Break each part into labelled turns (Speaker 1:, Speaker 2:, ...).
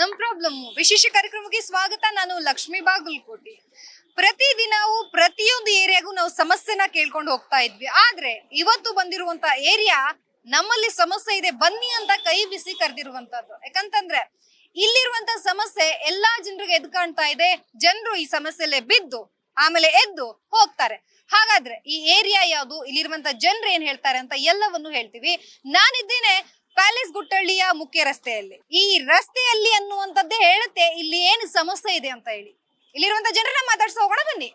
Speaker 1: ನಮ್ ಪ್ರಾಬ್ಲಮ್ ವಿಶೇಷ ಕಾರ್ಯಕ್ರಮಕ್ಕೆ ಸ್ವಾಗತ. ನಾನು ಲಕ್ಷ್ಮೀ ಬಾಗಲಕೋಟೆ. ನಾವು ಪ್ರತಿಯೊಂದು ಏರಿಯಾಗೂ ನಾವು ಸಮಸ್ಯೆನ ಕೇಳ್ಕೊಂಡು ಹೋಗ್ತಾ ಇದ್ವಿ. ಆದ್ರೆ ಇವತ್ತು ಬಂದಿರುವಂತ ಏರಿಯಾ ನಮ್ಮಲ್ಲಿ ಸಮಸ್ಯೆ ಇದೆ. ಬನ್ನಿ ಅಂತ ಕೈ ಬಿಸಿ ಕರೆದಿರುವಂತದ್ದು. ಯಾಕಂತಂದ್ರೆ ಇಲ್ಲಿರುವಂತ ಸಮಸ್ಯೆ ಎಲ್ಲಾ ಜನರಿಗೆ ಎದ್ದು ಕಾಣ್ತಾ ಇದೆ. ಜನರು ಈ ಸಮಸ್ಯೆಲೆ ಬಿದ್ದು ಆಮೇಲೆ ಎದ್ದು ಹೋಗ್ತಾರೆ. ಹಾಗಾದ್ರೆ ಈ ಏರಿಯಾ ಯಾವುದು? ಇಲ್ಲಿರುವಂತ ಜನರು ಏನ್ ಹೇಳ್ತಾರೆ ಅಂತ ಎಲ್ಲವನ್ನು ಹೇಳ್ತೀವಿ. ನಾನಿದ್ದೇನೆ ಪ್ಯಾಲೇಸ್ ಗುಟ್ಟಳ್ಳಿಯ ಮುಖ್ಯ ರಸ್ತೆಯಲ್ಲಿ. ಈ ರಸ್ತೆಯಲ್ಲಿ ಅನ್ನುವಂಥದ್ದೇ ಹೇಳುತ್ತೆ, ಇಲ್ಲಿ ಏನು ಸಮಸ್ಯೆ ಇದೆ ಅಂತ ಹೇಳಿ. ಇಲ್ಲಿರುವಂತ ಜನರನ್ನ ಮಾತಾಡ್ಸ, ಹೋಗೋಣ ಬನ್ನಿ.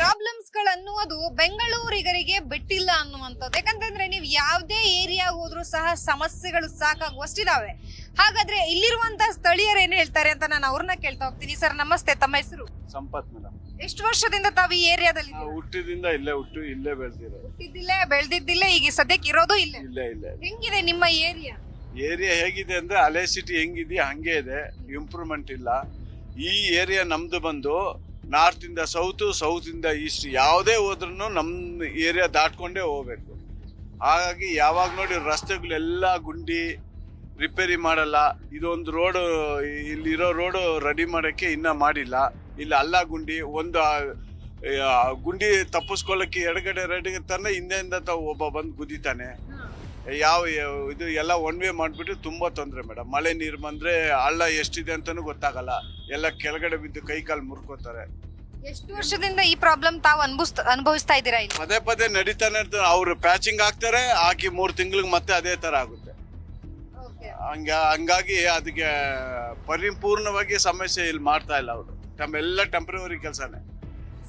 Speaker 1: ಪ್ರಾಬ್ಲಮ್ಸ್ ಗಳನ್ನುವುದು ಬೆಂಗಳೂರಿಗರಿಗೆ ಬಿಟ್ಟಿಲ್ಲ ಅನ್ನುವಂಥದ್ದು. ಯಾಕಂತಂದ್ರೆ ನೀವು ಯಾವುದೇ ಏರಿಯಾ ಹೋದ್ರೂ ಸಹ ಸಮಸ್ಯೆಗಳು ಸಾಕಾಗುವಷ್ಟಿದಾವೆ. ಹಾಗಾದ್ರೆ ಇಲ್ಲಿರುವಂತ ಸ್ಥಳೀಯರು ಏನ್ ಹೇಳ್ತಾರೆ ಅಂತ ನಾನು ಅವ್ರನ್ನ ಕೇಳ್ತಾ ಹೋಗ್ತೀನಿ. ಸರ್ ನಮಸ್ತೆ ತಮ್ಮ ಹೆಸರು?
Speaker 2: ಸಂಪತ್ ಮೇಡಮ್.
Speaker 1: ಎಷ್ಟು ವರ್ಷದಿಂದ ತಾವು ಈ ಏರಿಯಾದಲ್ಲಿ
Speaker 2: ನಾವು ಹುಟ್ಟಿದಿಂದ ಇಲ್ಲೇ ಹುಟ್ಟು ಇಲ್ಲೇ ಬೆಳೆದಿರೋದು.
Speaker 1: ಹುಟ್ಟಿದ್ದಿಲ್ಲ ಬೆಳೆದಿದ್ದಿಲ್ಲ ಈಗ ಸದ್ಯಕ್ಕೆ ಇರೋದು ಇಲ್ಲ?
Speaker 2: ಇಲ್ಲೇ ಇಲ್ಲೇ.
Speaker 1: ಹೆಂಗಿದೆ ನಿಮ್ಮ ಏರಿಯಾ?
Speaker 2: ಏರಿಯಾ ಹೇಗಿದೆ ಅಂದ್ರೆ ಹಳೆ ಸಿಟಿ ಹೆಂಗಿದೆಯಾ ಹಂಗೆ ಇದೆ. ಇಂಪ್ರೂವ್ಮೆಂಟ್ ಇಲ್ಲ. ಈ ಏರಿಯಾ ನಮ್ದು ಬಂದು ನಾರ್ತ್ ಇಂದ ಸೌತ್ ಸೌತ್ ಇಂದ ಈಸ್ಟ್ ಯಾವುದೇ ಹೋದ್ರೂ ನಮ್ಮ ಏರಿಯಾ ದಾಟ್ಕೊಂಡೇ ಹೋಗ್ಬೇಕು. ಹಾಗಾಗಿ ಯಾವಾಗ ನೋಡಿ ರಸ್ತೆಗಳೆಲ್ಲ ಗುಂಡಿ ರಿಪೇರಿ ಮಾಡಲ್ಲ. ಇದೊಂದು ರೋಡು ಇಲ್ಲಿರೋ ರೋಡು ರೆಡಿ ಮಾಡೋಕ್ಕೆ ಇನ್ನೂ ಮಾಡಿಲ್ಲ. ಇಲ್ಲಿ ಅಲ್ಲ ಗುಂಡಿ ಒಂದು ಗುಂಡಿ ತಪ್ಪಿಸ್ಕೊಳ್ಳೋಕ್ಕೆ ಎಡಗಡೆ ರೆಡಿ ತಾನೆ ಹಿಂದೆಯಿಂದ ತಾವು ಒಬ್ಬ ಬಂದು ಗುದಿತಾನೆ. ಯಾವ ಇದು ಎಲ್ಲ ಒನ್ ವೇ ಮಾಡಿಬಿಟ್ಟು ತುಂಬ ತೊಂದರೆ ಮೇಡಮ್ ಮಳೆ ನೀರು ಬಂದರೆ ಹಳ್ಳ ಎಷ್ಟಿದೆ ಅಂತಲೂ ಗೊತ್ತಾಗಲ್ಲ. ಎಲ್ಲ ಕೆಳಗಡೆ ಬಿದ್ದು ಕೈ ಕಾಲು ಮುರ್ಕೋತಾರೆ.
Speaker 1: ಎಷ್ಟು ವರ್ಷದಿಂದ ಈ ಪ್ರಾಬ್ಲಮ್ ತಾವು ಅನುಭವಿಸ್ ಅನುಭವಿಸ್ತಾ ಇದ್ದೀರಾ ಇಲ್ಲಿ?
Speaker 2: ಪದೇ ಪದೇ ನಡೀತಾನೆ ಅವರು ಪ್ಯಾಚಿಂಗ್ ಹಾಕ್ತಾರೆ ಹಾಕಿ ಮೂರು ತಿಂಗಳಿಗೆ ಮತ್ತೆ ಅದೇ ಥರ ಆಗುತ್ತೆ. ಹಂಗ ಹಂಗಾಗಿ ಅದಕ್ಕೆ ಪರಿಪೂರ್ಣವಾಗಿ ಸಮಸ್ಯೆ ಇಲ್ಲಿ ಮಾಡ್ತಾ ಇಲ್ಲ ಅವರು. ತಮ್ಮೆಲ್ಲ ಟೆಂಪ್ರವರಿ ಕೆಲಸನೇ.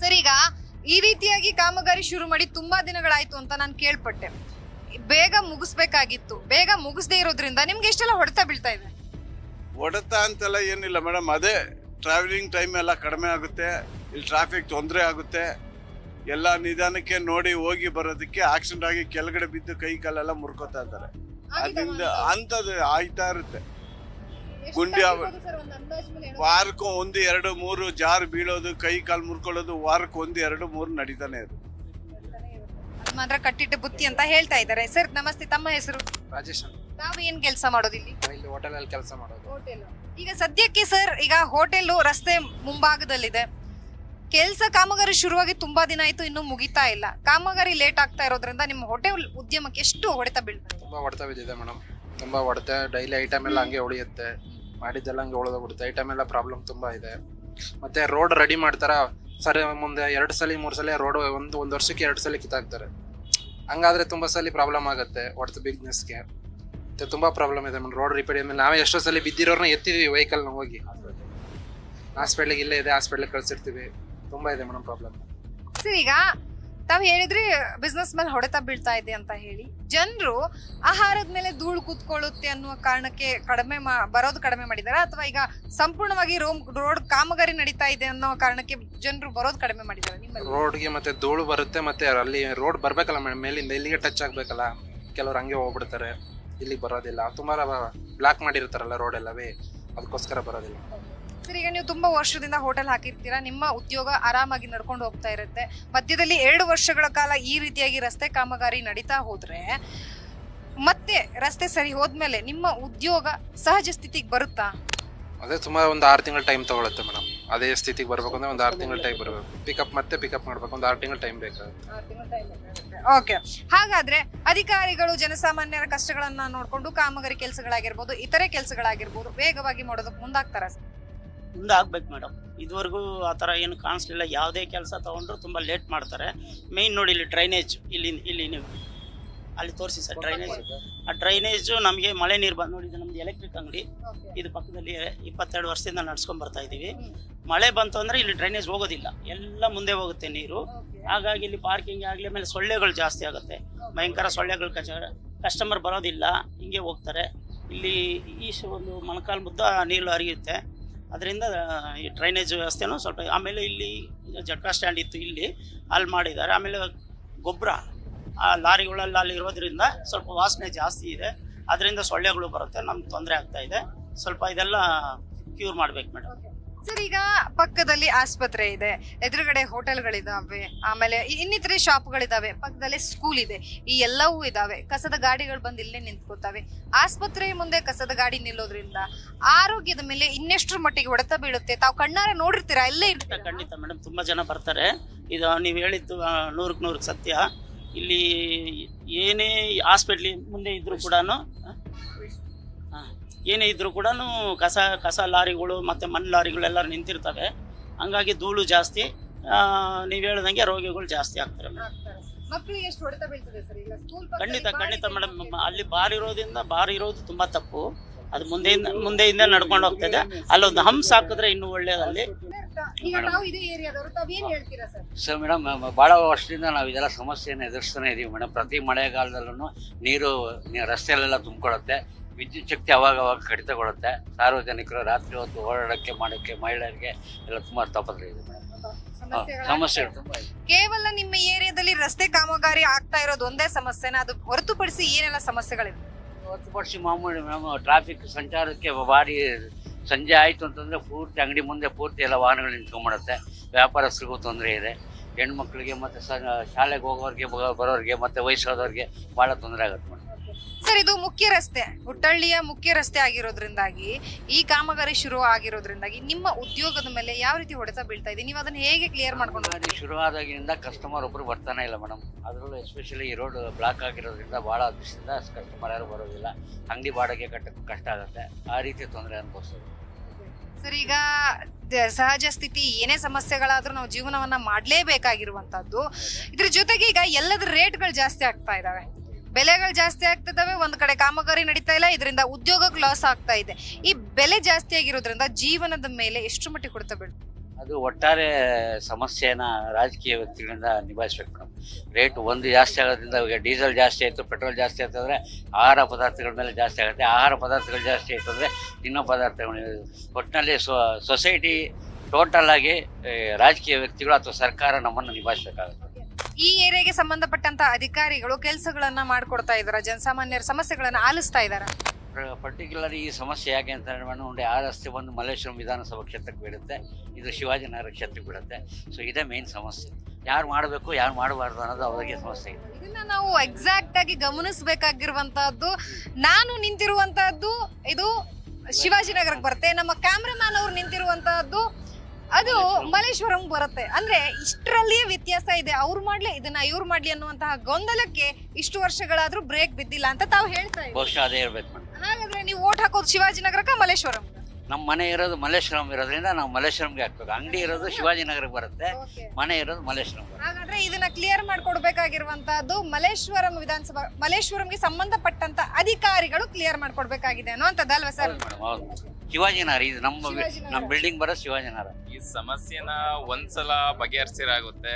Speaker 1: ಸರ್ ಈಗ ಈ ರೀತಿಯಾಗಿ ಕಾಮಗಾರಿ ಶುರು ಮಾಡಿ ತುಂಬಾ ದಿನಗಳಾಯ್ತು ಅಂತ ನಾನು ಕೇಳ್ಪಟ್ಟೆ. ಬೇಗ ಮುಗಿಸ್ಬೇಕಾಗಿತ್ತು. ಬೇಗ ಮುಗಿಸದೇ ಇರೋದ್ರಿಂದ ನಿಮ್ಗೆ ಎಷ್ಟೆಲ್ಲ ಹೊಡೆತ ಬೀಳ್ತಾ ಇದೆ?
Speaker 2: ಹೊಡೆತ ಅಂತೆಲ್ಲ ಏನಿಲ್ಲ ಮೇಡಮ್. ಅದೇ ಟ್ರಾವೆಲಿಂಗ್ ಟೈಮ್ ಎಲ್ಲ ಕಡಿಮೆ ಆಗುತ್ತೆ. ಇಲ್ಲಿ ಟ್ರಾಫಿಕ್ ತೊಂದರೆ ಆಗುತ್ತೆ. ಎಲ್ಲ ನಿಧಾನಕ್ಕೆ ನೋಡಿ ಹೋಗಿ ಬರೋದಕ್ಕೆ ಆಕ್ಸಿಡೆಂಟ್ ಆಗಿ ಕೆಳಗಡೆ ಬಿದ್ದು ಕೈ ಕಾಲೆಲ್ಲ ಮುರ್ಕೋತಾ ಇದ್ದಾರೆ. ಅದರಿಂದ ಅಂಥದ್ದು ಆಯ್ತಾ ಇರುತ್ತೆ. ಗುಂಡಿ ವಾರಕ್ಕೆ ವಾರಕ್ಕೂ ಒಂದು ಎರಡು ಮೂರು ಜಾರು ಬೀಳೋದು ಕೈ ಕಾಲು ಮುರ್ಕೊಳ್ಳೋದು ವಾರಕ್ಕೆ ಒಂದು ಎರಡು ಮೂರು ನಡೀತಾನೆ ಇರುತ್ತೆ.
Speaker 1: ಅದ್ ಮಾತ್ರ ಕಟ್ಟಿಟ್ಟ ಬುತ್ತಿ ಅಂತ ಹೇಳ್ತಾ ಇದ್ದಾರೆ. ಸರ್ ನಮಸ್ತೆ ತಮ್ಮ ಹೆಸರು?
Speaker 3: ರಾಜೇಶ್ ಅಂತ.
Speaker 1: ತಾವು ಏನ್ ಕೆಲಸ ಮಾಡೋದು
Speaker 3: ಇಲ್ಲಿ? ಇಲ್ಲಿ ಹೋಟೆಲ್ ಅಲ್ಲಿ ಕೆಲಸ ಮಾಡೋದು.
Speaker 1: ಹೋಟೆಲ್ ಈಗ ಸದ್ಯಕ್ಕೆ ಸರ್ ಈಗ ಹೋಟೆಲ್ ರಸ್ತೆ ಮುಂಭಾಗದಲ್ಲಿದೆ. ಕೆಲಸ ಕಾಮಗಾರಿ ಶುರುವಾಗಿ ತುಂಬಾ ದಿನ ಆಯ್ತು ಇನ್ನೂ ಮುಗಿತಾ ಇಲ್ಲ. ಕಾಮಗಾರಿ ಲೇಟ್ ಆಗ್ತಾ ಇರೋದ್ರಿಂದ ನಿಮ್ಮ ಹೋಟೆಲ್ ಉದ್ಯಮಕ್ಕೆ ಎಷ್ಟು ಹೊಡೆತ ಬೀಳ್ತದೆ
Speaker 3: ತುಂಬಾ ಹೊಡೆತ ಬಿದ್ದಿದೆ ಮೇಡಮ್ ತುಂಬಾ ಹೊಡೆತ ಡೈಲಿ ಐಟಮ್ ಎಲ್ಲ ಹಂಗೆ ಉಳಿಯುತ್ತೆ. ಮಾಡಿದ್ದೆಲ್ಲ ಹಂಗೆ ಉಳಿದೋಗ್ಬಿಡುತ್ತೆ. ಐಟಮ್ ಎಲ್ಲ ಪ್ರಾಬ್ಲಮ್ ತುಂಬಾ ಇದೆ. ಮತ್ತೆ ರೋಡ್ ರೆಡಿ ಮಾಡ್ತಾರ? ಸರಿ ಮುಂದೆ ಎರಡು ಸಲ ಮೂರು ಸಲ ರೋಡ್ ಒಂದು ಒಂದು ವರ್ಷಕ್ಕೆ ಎರಡು ಸಲ ಕಿತ್ತಾಕ್ತಾರೆ. ಹಂಗಾದ್ರೆ ತುಂಬಾ ಸಲ ಪ್ರಾಬ್ಲಮ್ ಆಗುತ್ತೆ ಹೊಡೆತ ಬಿಸ್ನೆಸ್ಗೆ. ಮತ್ತೆ ತುಂಬಾ ಪ್ರಾಬ್ಲಮ್ ಇದೆ ಮೇಡಮ್ ರೋಡ್ ರಿಪೇರಿ ಆದ್ಮೇಲೆ ನಾವೇ ಎಷ್ಟೋ ಸಲ ಬಿದ್ದಿರೋರ್ನ ಎತ್ತಿದೀವಿ ವೆಹಿಕಲ್ನ ಹೋಗಿ. ಹಾಸ್ಪಿಟ್ಲಿಗೆ ಇಲ್ಲೇ ಇದೆ ಹಾಸ್ಪಿಟ್ಲಿಗೆ ಕಳ್ಸಿರ್ತೀವಿ. ತುಂಬಾ ಇದೆ ಮೇಡಮ್ ಪ್ರಾಬ್ಲಮ್
Speaker 1: ಸರ್ ಈಗ ತಾವ್ ಹೇಳಿದ್ರಿ ಬಿಸ್ನೆಸ್ ಮೇಲೆ ಹೊಡೆತ ಬೀಳ್ತಾ ಇದೆ ಅಂತ ಹೇಳಿ. ಜನರು ಆಹಾರದ ಮೇಲೆ ಧೂಳು ಕೂತ್ಕೊಳ್ಳುತ್ತೆ ಅನ್ನುವ ಕಾರಣಕ್ಕೆ ಕಡಿಮೆ ಮಾ ಬರೋದು ಕಡಿಮೆ ಮಾಡಿದಾರ? ಅಥವಾ ಈಗ ಸಂಪೂರ್ಣವಾಗಿ ರೋಮ್ ರೋಡ್ ಕಾಮಗಾರಿ ನಡೀತಾ ಇದೆ ಅನ್ನೋ ಕಾರಣಕ್ಕೆ ಜನರು ಬರೋದು ಕಡಿಮೆ ಮಾಡಿದಾರೆ ನಿಮ್ಮಲ್ಲಿ?
Speaker 3: ರೋಡ್ಗೆ ಮತ್ತೆ ಧೂಳು ಬರುತ್ತೆ ಮತ್ತೆ ಅಲ್ಲಿ ರೋಡ್ ಬರ್ಬೇಕಲ್ಲ ಮೇಡಮ್ ಮೇಲಿಂದ ಇಲ್ಲಿಗೆ ಟಚ್ ಆಗ್ಬೇಕಲ್ಲ ಕೆಲವ್ರು ಹಂಗೆ ಹೋಗ್ಬಿಡ್ತಾರೆ ಇಲ್ಲಿಗೆ ಬರೋದಿಲ್ಲ. ತುಂಬಾ ಬ್ಲಾಕ್ ಮಾಡಿರ್ತಾರಲ್ಲ ರೋಡ್ ಎಲ್ಲವೇ ಅದಕ್ಕೋಸ್ಕರ ಬರೋದಿಲ್ಲ.
Speaker 1: ಸರ್ ಈಗ ನೀವು ತುಂಬಾ ವರ್ಷದಿಂದ ಹೋಟೆಲ್ ಹಾಕಿರ್ತೀರಾ ನಿಮ್ಮ ಉದ್ಯೋಗ ಆರಾಮಾಗಿ ನಡ್ಕೊಂಡು ಹೋಗ್ತಾ ಇರುತ್ತೆ. ಮಧ್ಯದಲ್ಲಿ ಎರಡು ವರ್ಷಗಳ ಕಾಲ ಈ ರೀತಿಯಾಗಿ ರಸ್ತೆ ಕಾಮಗಾರಿ ನಡೀತಾ ಹೋದ್ರೆ ಮತ್ತೆ ರಸ್ತೆ ಸರಿ ಹೋದ್ಮೇಲೆ ನಿಮ್ಮ ಉದ್ಯೋಗ ಸಹಜ ಸ್ಥಿತಿಗೆ ಬರುತ್ತಾ?
Speaker 3: ಅದೇ ತುಂಬಾ ಒಂದು ಆರು ತಿಂಗಳು ಟೈಮ್ ತಗೊಳುತ್ತೆ ಮೇಡಮ್ ಅದೇ ಸ್ಥಿತಿಗೆ ಬರ್ಬೇಕು ಅಂದ್ರೆ ಒಂದು ಆರು ತಿಂಗಳು ಟೈಮ್ ಬರಬೇಕು ಪಿಕಪ್ ಮತ್ತೆ ಪಿಕಪ್ ಮಾಡ್ಬೇಕು ಒಂದು ಆರು ತಿಂಗಳು ಟೈಮ್ ಬೇಕಾಗುತ್ತೆ.
Speaker 1: ಓಕೆ ಹಾಗಾದ್ರೆ ಅಧಿಕಾರಿಗಳು ಜನಸಾಮಾನ್ಯರ ಕಷ್ಟಗಳನ್ನ ನೋಡ್ಕೊಂಡು ಕಾಮಗಾರಿ ಕೆಲಸಗಳಾಗಿರ್ಬೋದು ಇತರೆ ಕೆಲಸಗಳಾಗಿರ್ಬೋದು ವೇಗವಾಗಿ ಮಾಡೋದಕ್ಕೆ ಮುಂದಾಗ್ತಾರ
Speaker 4: ಮುಂದೆ ಆಗ್ಬೇಕು ಮೇಡಮ್. ಇದುವರೆಗೂ ಆ ಥರ ಏನು ಕಾಣಿಸ್ಲಿಲ್ಲ. ಯಾವುದೇ ಕೆಲಸ ತೊಗೊಂಡ್ರು ತುಂಬ ಲೇಟ್ ಮಾಡ್ತಾರೆ. ಮೇಯ್ನ್ ನೋಡಿ ಇಲ್ಲಿ ಡ್ರೈನೇಜ್ ಇಲ್ಲಿ ಇಲ್ಲಿ ನೀವು ಅಲ್ಲಿ ತೋರಿಸಿ ಸರ್ ಡ್ರೈನೇಜ್ ಆ ಡ್ರೈನೇಜು ನಮಗೆ ಮಳೆ ನೀರು ಬಂದು ನೋಡಿ ಇದು ನಮ್ದು ಎಲೆಕ್ಟ್ರಿಕ್ ಅಂಗಡಿ. ಇದು ಪಕ್ಕದಲ್ಲಿ ಇಪ್ಪತ್ತೆರಡು ವರ್ಷದಿಂದ ನಡ್ಸ್ಕೊಂಡು ಬರ್ತಾ ಇದ್ದೀವಿ ಮಳೆ ಬಂತು ಅಂದರೆ ಇಲ್ಲಿ ಡ್ರೈನೇಜ್ ಹೋಗೋದಿಲ್ಲ. ಎಲ್ಲ ಮುಂದೆ ಹೋಗುತ್ತೆ ನೀರು. ಹಾಗಾಗಿ ಇಲ್ಲಿ ಪಾರ್ಕಿಂಗ್ ಆಗಲಿ ಆಮೇಲೆ ಸೊಳ್ಳೆಗಳು ಜಾಸ್ತಿ ಆಗುತ್ತೆ. ಭಯಂಕರ ಸೊಳ್ಳೆಗಳು ಕಚ ಕಸ್ಟಮರ್ ಬರೋದಿಲ್ಲ. ಹಿಂಗೆ ಹೋಗ್ತಾರೆ. ಇಲ್ಲಿ ಈ ಒಂದು ಮೊಣಕಾಲು ಮುದ್ದ ನೀರು ಹರಿಯುತ್ತೆ. ಅದರಿಂದ ಈ ಡ್ರೈನೇಜ್ ವ್ಯವಸ್ಥೆನೂ ಸ್ವಲ್ಪ, ಆಮೇಲೆ ಇಲ್ಲಿ ಜಟ್ಕಾ ಸ್ಟ್ಯಾಂಡ್ ಇತ್ತು ಇಲ್ಲಿ, ಅಲ್ಲಿ ಮಾಡಿದ್ದಾರೆ. ಆಮೇಲೆ ಗೊಬ್ಬರ, ಆ, ಲಾರಿಗಳಲ್ಲಿ ಅಲ್ಲಿ ಇರೋದ್ರಿಂದ ಸ್ವಲ್ಪ ವಾಸನೆ ಜಾಸ್ತಿ ಇದೆ. ಅದರಿಂದ ಸೊಳ್ಳೆಗಳು ಬರುತ್ತೆ, ನಮ್ಗೆ ತೊಂದರೆ ಆಗ್ತಾ ಇದೆ. ಸ್ವಲ್ಪ ಇದೆಲ್ಲ ಕ್ಯೂರ್ ಮಾಡ್ಬೇಕು ಮೇಡಮ್
Speaker 1: ಸರ್ ಈಗ ಪಕ್ಕದಲ್ಲಿ ಆಸ್ಪತ್ರೆ ಇದೆ, ಎದುರುಗಡೆ ಹೋಟೆಲ್ಗಳಿದಾವೆ, ಆಮೇಲೆ ಇನ್ನಿತರ ಶಾಪ್ಗಳಿದಾವೆ, ಪಕ್ಕದಲ್ಲೇ ಸ್ಕೂಲ್ ಇದೆ, ಈ ಎಲ್ಲವೂ ಇದಾವೆ, ಕಸದ ಗಾಡಿಗಳು ಬಂದು ಇಲ್ಲೇ ನಿಂತ್ಕೋತಾವೆ ಆಸ್ಪತ್ರೆ ಮುಂದೆ ಕಸದ ಗಾಡಿ ನಿಲ್ಲೋದ್ರಿಂದ ಆರೋಗ್ಯದ ಮೇಲೆ ಇನ್ನೆಷ್ಟರ ಮಟ್ಟಿಗೆ ಹೊಡೆತ ಬೀಳುತ್ತೆ? ತಾವು ಕಣ್ಣಾರೆ ನೋಡಿರ್ತೀರಾ?
Speaker 4: ಎಲ್ಲೇ
Speaker 1: ಇರ್ತೀರಾ?
Speaker 4: ಖಂಡಿತ ಮೇಡಮ್, ತುಂಬಾ ಜನ ಬರ್ತಾರೆ. ಇದು ನೀವು ಹೇಳಿದ್ದು ನೂರಕ್ಕೆ ನೂರಕ್ಕೆ ಸತ್ಯ. ಇಲ್ಲಿ ಏನೇ ಹಾಸ್ಪಿಟ್ಲಿ ಮುಂದೆ ಇದ್ರೂ ಕೂಡ ಏನೇ ಇದ್ರೂ ಕೂಡ ಕಸ ಕಸ ಲಾರಿಗಳು ಮತ್ತು ಮಣ್ಣು ಲಾರಿಗಳು ಎಲ್ಲರೂ ನಿಂತಿರ್ತವೆ. ಹಂಗಾಗಿ ಧೂಳು ಜಾಸ್ತಿ ನೀವು ಹೇಳ್ದಂಗೆ ರೋಗಿಗಳು ಜಾಸ್ತಿ ಆಗ್ತಾರೆ ಮೇಡಮ್. ಖಂಡಿತ ಖಂಡಿತ ಮೇಡಮ್. ಅಲ್ಲಿ ಬಾರ್ ಇರೋದ್ರಿಂದ ಬಾರ್ ಇರೋದು ತುಂಬ ತಪ್ಪು. ಅದು ಮುಂದೆಯಿಂದ ಮುಂದೆಯಿಂದ ನಡ್ಕೊಂಡು ಹೋಗ್ತದೆ. ಅಲ್ಲೊಂದು ಹಂಸ ಹಾಕಿದ್ರೆ ಇನ್ನೂ ಒಳ್ಳೇದಲ್ಲಿ.
Speaker 1: ಸರ್?
Speaker 5: ಸೊ ಮೇಡಮ್ ಭಾಳ ವರ್ಷದಿಂದ ನಾವು ಇದೆಲ್ಲ ಸಮಸ್ಯೆಯನ್ನು ಎದುರಿಸ್ತಾನೆ ಇದೀವಿ ಮೇಡಮ್. ಪ್ರತಿ ಮಳೆಗಾಲದಲ್ಲೂ ನೀರು ರಸ್ತೆಯಲ್ಲೆಲ್ಲ ತುಂಬಿಕೊಳ್ಳುತ್ತೆ ವಿದ್ಯುತ್ ಶಕ್ತಿ ಅವಾಗ ಅವಾಗ ಕಡಿತಗೊಳ್ಳುತ್ತೆ ಸಾರ್ವಜನಿಕರು ರಾತ್ರಿ ಹೊತ್ತು ಓಡಾಡೋಕ್ಕೆ ಮಾಡೋಕ್ಕೆ ಮಹಿಳೆಯರಿಗೆ ಎಲ್ಲ ತುಂಬ ತಪ್ಪದ್ರೆ ಇದೆ. ಮೇಡಮ್ ಸಮಸ್ಯೆಗಳು ತುಂಬ ಇದೆ.
Speaker 1: ಕೇವಲ ನಿಮ್ಮ ಏರಿಯಾದಲ್ಲಿ ರಸ್ತೆ ಕಾಮಗಾರಿ ಆಗ್ತಾ ಇರೋದು ಒಂದೇ ಸಮಸ್ಯೆನ? ಅದು ಹೊರತುಪಡಿಸಿ ಏನೆಲ್ಲ ಸಮಸ್ಯೆಗಳಿವೆ?
Speaker 5: ಹೊರತುಪಡಿಸಿ ಮಾಮೂಲಿ ಮೇಡಮ್ ಟ್ರಾಫಿಕ್ ಸಂಚಾರಕ್ಕೆ ಭಾರಿ ಸಂಜೆ ಆಯಿತು ಅಂತಂದ್ರೆ ಪೂರ್ತಿ ಅಂಗಡಿ ಮುಂದೆ ಪೂರ್ತಿ ಎಲ್ಲ ವಾಹನಗಳು ನಿಂತ್ಕೊಂಡ್ಬಿಡುತ್ತೆ. ವ್ಯಾಪಾರಸ್ಥರಿಗೂ ತೊಂದರೆ ಇದೆ. ಹೆಣ್ಮಕ್ಳಿಗೆ ಮತ್ತೆ ಶಾಲೆಗೆ ಹೋಗೋರಿಗೆ ಬರೋರಿಗೆ ಮತ್ತೆ ವಯಸ್ಸಾದವ್ರಿಗೆ ಭಾಳ ತೊಂದರೆ ಆಗುತ್ತೆ ಮೇಡಮ್.
Speaker 1: ಸರ್ ಇದು ಮುಖ್ಯ ರಸ್ತೆ. ಹುಟ್ಟಳ್ಳಿಯ ಮುಖ್ಯ ರಸ್ತೆ ಆಗಿರೋದ್ರಿಂದಾಗಿ ಈ ಕಾಮಗಾರಿ ಶುರು ಆಗಿರೋದ್ರಿಂದಾಗಿ ನಿಮ್ಮ ಉದ್ಯೋಗದ ಮೇಲೆ ಯಾವ ರೀತಿ ಹೊಡೆತ ಬೀಳ್ತಾ ಇದೆ? ನೀವು ಅದನ್ನ ಹೇಗೆ ಕ್ಲಿಯರ್ ಮಾಡ್ಕೊಂಡು
Speaker 5: ಶುರು ಶುರುವಾದಾಗಿನಿಂದ ಕಸ್ಟಮರ್ ಒಬ್ರು ಬರ್ತಾನೆ ಇಲ್ಲ ಮೇಡಮ್ ಅದರಲ್ಲೂ ಎಸ್ಪೆಷಲಿ ಈ ರೋಡ್ ಬ್ಲಾಕ್ ಆಗಿರೋದ್ರಿಂದ ಭಾಳ ಅದೃಷ್ಟದಿಂದ ಕಸ್ಟಮರ್ ಯಾರು ಬರೋದಿಲ್ಲ. ಅಂಗಡಿ ಬಾಡಿಗೆ ಕಟ್ಟಕ್ಕೆ ಕಷ್ಟ ಆಗುತ್ತೆ. ಆ ರೀತಿ ತೊಂದರೆ ಅನುಭವಿಸೋದು
Speaker 1: ಸರ್ ಈಗ ದ- ಸಹಜ ಸ್ಥಿತಿ ಏನೇ ಸಮಸ್ಯೆಗಳಾದ್ರೂ ನಾವು ಜೀವನವನ್ನ ಮಾಡಲೇಬೇಕಾಗಿರುವಂತದ್ದು ಇದ್ರ ಜೊತೆಗೆ ಈಗ ಎಲ್ಲದ ರೇಟ್ಗಳು ಜಾಸ್ತಿ ಆಗ್ತಾ ಇದಾವೆ. ಬೆಲೆಗಳು ಜಾಸ್ತಿ ಆಗ್ತಿದ್ದಾವೆ, ಒಂದು ಕಡೆ ಕಾಮಗಾರಿ ನಡೀತಾ ಇಲ್ಲ, ಇದರಿಂದ ಉದ್ಯೋಗಕ್ಕೆ ಲಾಸ್ ಆಗ್ತಾ ಇದೆ. ಈ ಬೆಲೆ ಜಾಸ್ತಿ ಆಗಿರೋದ್ರಿಂದ ಜೀವನದ ಮೇಲೆ ಎಷ್ಟು ಮಟ್ಟಿಗೆ ಕೊಡ್ತಾ ಬೇಡ
Speaker 5: ಅದು ಒಟ್ಟಾರೆ ಸಮಸ್ಯೆನ ರಾಜಕೀಯ ವ್ಯಕ್ತಿಗಳಿಂದ ನಿಭಾಯಿಸ್ಬೇಕು ಮೇಡಮ್ ರೇಟ್ ಒಂದು ಜಾಸ್ತಿ ಆಗೋದ್ರಿಂದ ಈಗ ಡೀಸೆಲ್ ಜಾಸ್ತಿ ಆಯಿತು, ಪೆಟ್ರೋಲ್ ಜಾಸ್ತಿ ಆಯ್ತು ಅಂದರೆ ಆಹಾರ ಪದಾರ್ಥಗಳ ಮೇಲೆ ಜಾಸ್ತಿ ಆಗುತ್ತೆ. ಆಹಾರ ಪದಾರ್ಥಗಳು ಜಾಸ್ತಿ ಆಯ್ತು ಅಂದರೆ ತಿನ್ನೋ ಪದಾರ್ಥಗಳು ಒಟ್ಟಿನಲ್ಲಿ ಸೊಸೈಟಿ ಟೋಟಲ್ ಆಗಿ ರಾಜಕೀಯ ವ್ಯಕ್ತಿಗಳು ಅಥವಾ ಸರ್ಕಾರ ನಮ್ಮನ್ನು ನಿಭಾಯಿಸಬೇಕಾಗುತ್ತೆ.
Speaker 1: ಈ ಏರಿಯಾಗೆ ಸಂಬಂಧಪಟ್ಟಂತ ಅಧಿಕಾರಿಗಳು ಕೆಲಸಗಳನ್ನ ಮಾಡಿಕೊಡ್ತಾ ಇದಾರ ಜನಸಾಮಾನ್ಯರ ಸಮಸ್ಯೆಗಳನ್ನ ಆಲಿಸ್ತಾ ಇದಾರ
Speaker 5: ಪರ್ಟಿಕ್ಯುಲರ್ ಈ ಸಮಸ್ಯೆ ಯಾಕೆ ಅಂತ ನೋಡಿ ಆ ರಸ್ತೆ ಬಂದು ಮಲ್ಲೇಶ್ವರಂ ವಿಧಾನಸಭಾ ಕ್ಷೇತ್ರಕ್ಕೆ ಬೀಳುತ್ತೆ. ಇದು ಶಿವಾಜಿನಗರ ಕ್ಷೇತ್ರಕ್ಕೆ ಬೀಳುತ್ತೆ. ಸೊ ಇದೇ ಮೇನ್ ಸಮಸ್ಯೆ. ಯಾರು ಮಾಡಬೇಕು ಯಾರು ಮಾಡಬಾರ್ದು ಅನ್ನೋದು ಅವರಿಗೆ ಸಮಸ್ಯೆ ಇದೆ.
Speaker 1: ಇದನ್ನ ನಾವು ಎಕ್ಸಾಕ್ಟ್ ಆಗಿ ಗಮನಿಸಬೇಕಾಗಿರುವಂತಹದ್ದು ನಾನು ನಿಂತಿರುವಂತಹದ್ದು ಇದು ಶಿವಾಜಿನಗರಕ್ಕೆ ಬರುತ್ತೆ. ನಮ್ಮ ಕ್ಯಾಮ್ರಾಮ್ಯಾನ್ ಅವ್ರು ನಿಂತಿರುವಂತಹದ್ದು ಅದು ಮಲೇಶ್ವರಂ ಬರುತ್ತೆ. ಅಂದ್ರೆ ಇಷ್ಟರಲ್ಲಿಯೇ ವ್ಯತ್ಯಾಸ ಇದೆ. ಅವ್ರು ಮಾಡ್ಲಿ ಇದನ್ನ ಇವ್ರು ಮಾಡ್ಲಿ ಅನ್ನುವಂತಹ ಗೊಂದಲಕ್ಕೆ ಇಷ್ಟು ವರ್ಷಗಳಾದ್ರೂ ಬ್ರೇಕ್ ಬಿದ್ದಿಲ್ಲ ಅಂತ ತಾವು ಹೇಳ್ತಾ ಇದ್ದೀವಿ
Speaker 5: ಬಹುಶಃ ಅದೇ ಇರ್ಬೇಕು ಮೇಡಮ್.
Speaker 1: ಹಾಗಾದ್ರೆ ನೀವು ಓಟ್ ಹಾಕೋದು ಶಿವಾಜಿನಗರಕ್ಕ ಮಲ್ಲೇಶ್ವರಂ?
Speaker 5: ನಮ್ಮ ಮನೆ ಇರೋದು ಮಲ್ಲೇಶ್ವರಂ ಇರೋದ್ರಿಂದ ನಾವು ಮಲ್ಲೇಶ್ವರಂಗೆ ಹಾಕ್ಬೇಕು. ಅಂಗಡಿ ಇರೋದು ಶಿವಾಜಿನಗರಕ್ಕೆ ಬರುತ್ತೆ. ಮನೆ ಇರೋದು ಮಲ್ಲೇಶ್ವರಂ ಬರುತ್ತೆ.
Speaker 1: ಹಾಗಾದ್ರೆ ಇದನ್ನ ಕ್ಲಿಯರ್ ಮಾಡ್ಕೊಡ್ಬೇಕಾಗಿರುವಂತಹದ್ದು ಮಲ್ಲೇಶ್ವರಂ ವಿಧಾನಸಭಾ ಮಲ್ಲೇಶ್ವರಂಗೆ ಸಂಬಂಧಪಟ್ಟಂತ ಅಧಿಕಾರಿಗಳು ಕ್ಲಿಯರ್ ಮಾಡ್ಕೊಡ್ಬೇಕಾಗಿದೆ ಅನ್ನುವಂಥದ್ದಲ್ವಾ ಸರ್?
Speaker 5: ಹೌದು ಮೇಡಮ್ ಹೌದು. ಶಿವಾಜಿನಗರ ಇದು ನಮ್ಮ
Speaker 1: ಶಿವಾಜಿನಗರ.
Speaker 5: ನಮ್ಮ ಬಿಲ್ಡಿಂಗ್ ಬರೋದು ಶಿವಾಜಿನಗರ
Speaker 6: ಈ ಸಮಸ್ಯೆನ ಒಂದ್ಸಲ ಬಗೆಹರಿಸಿರಾಗುತ್ತೆ.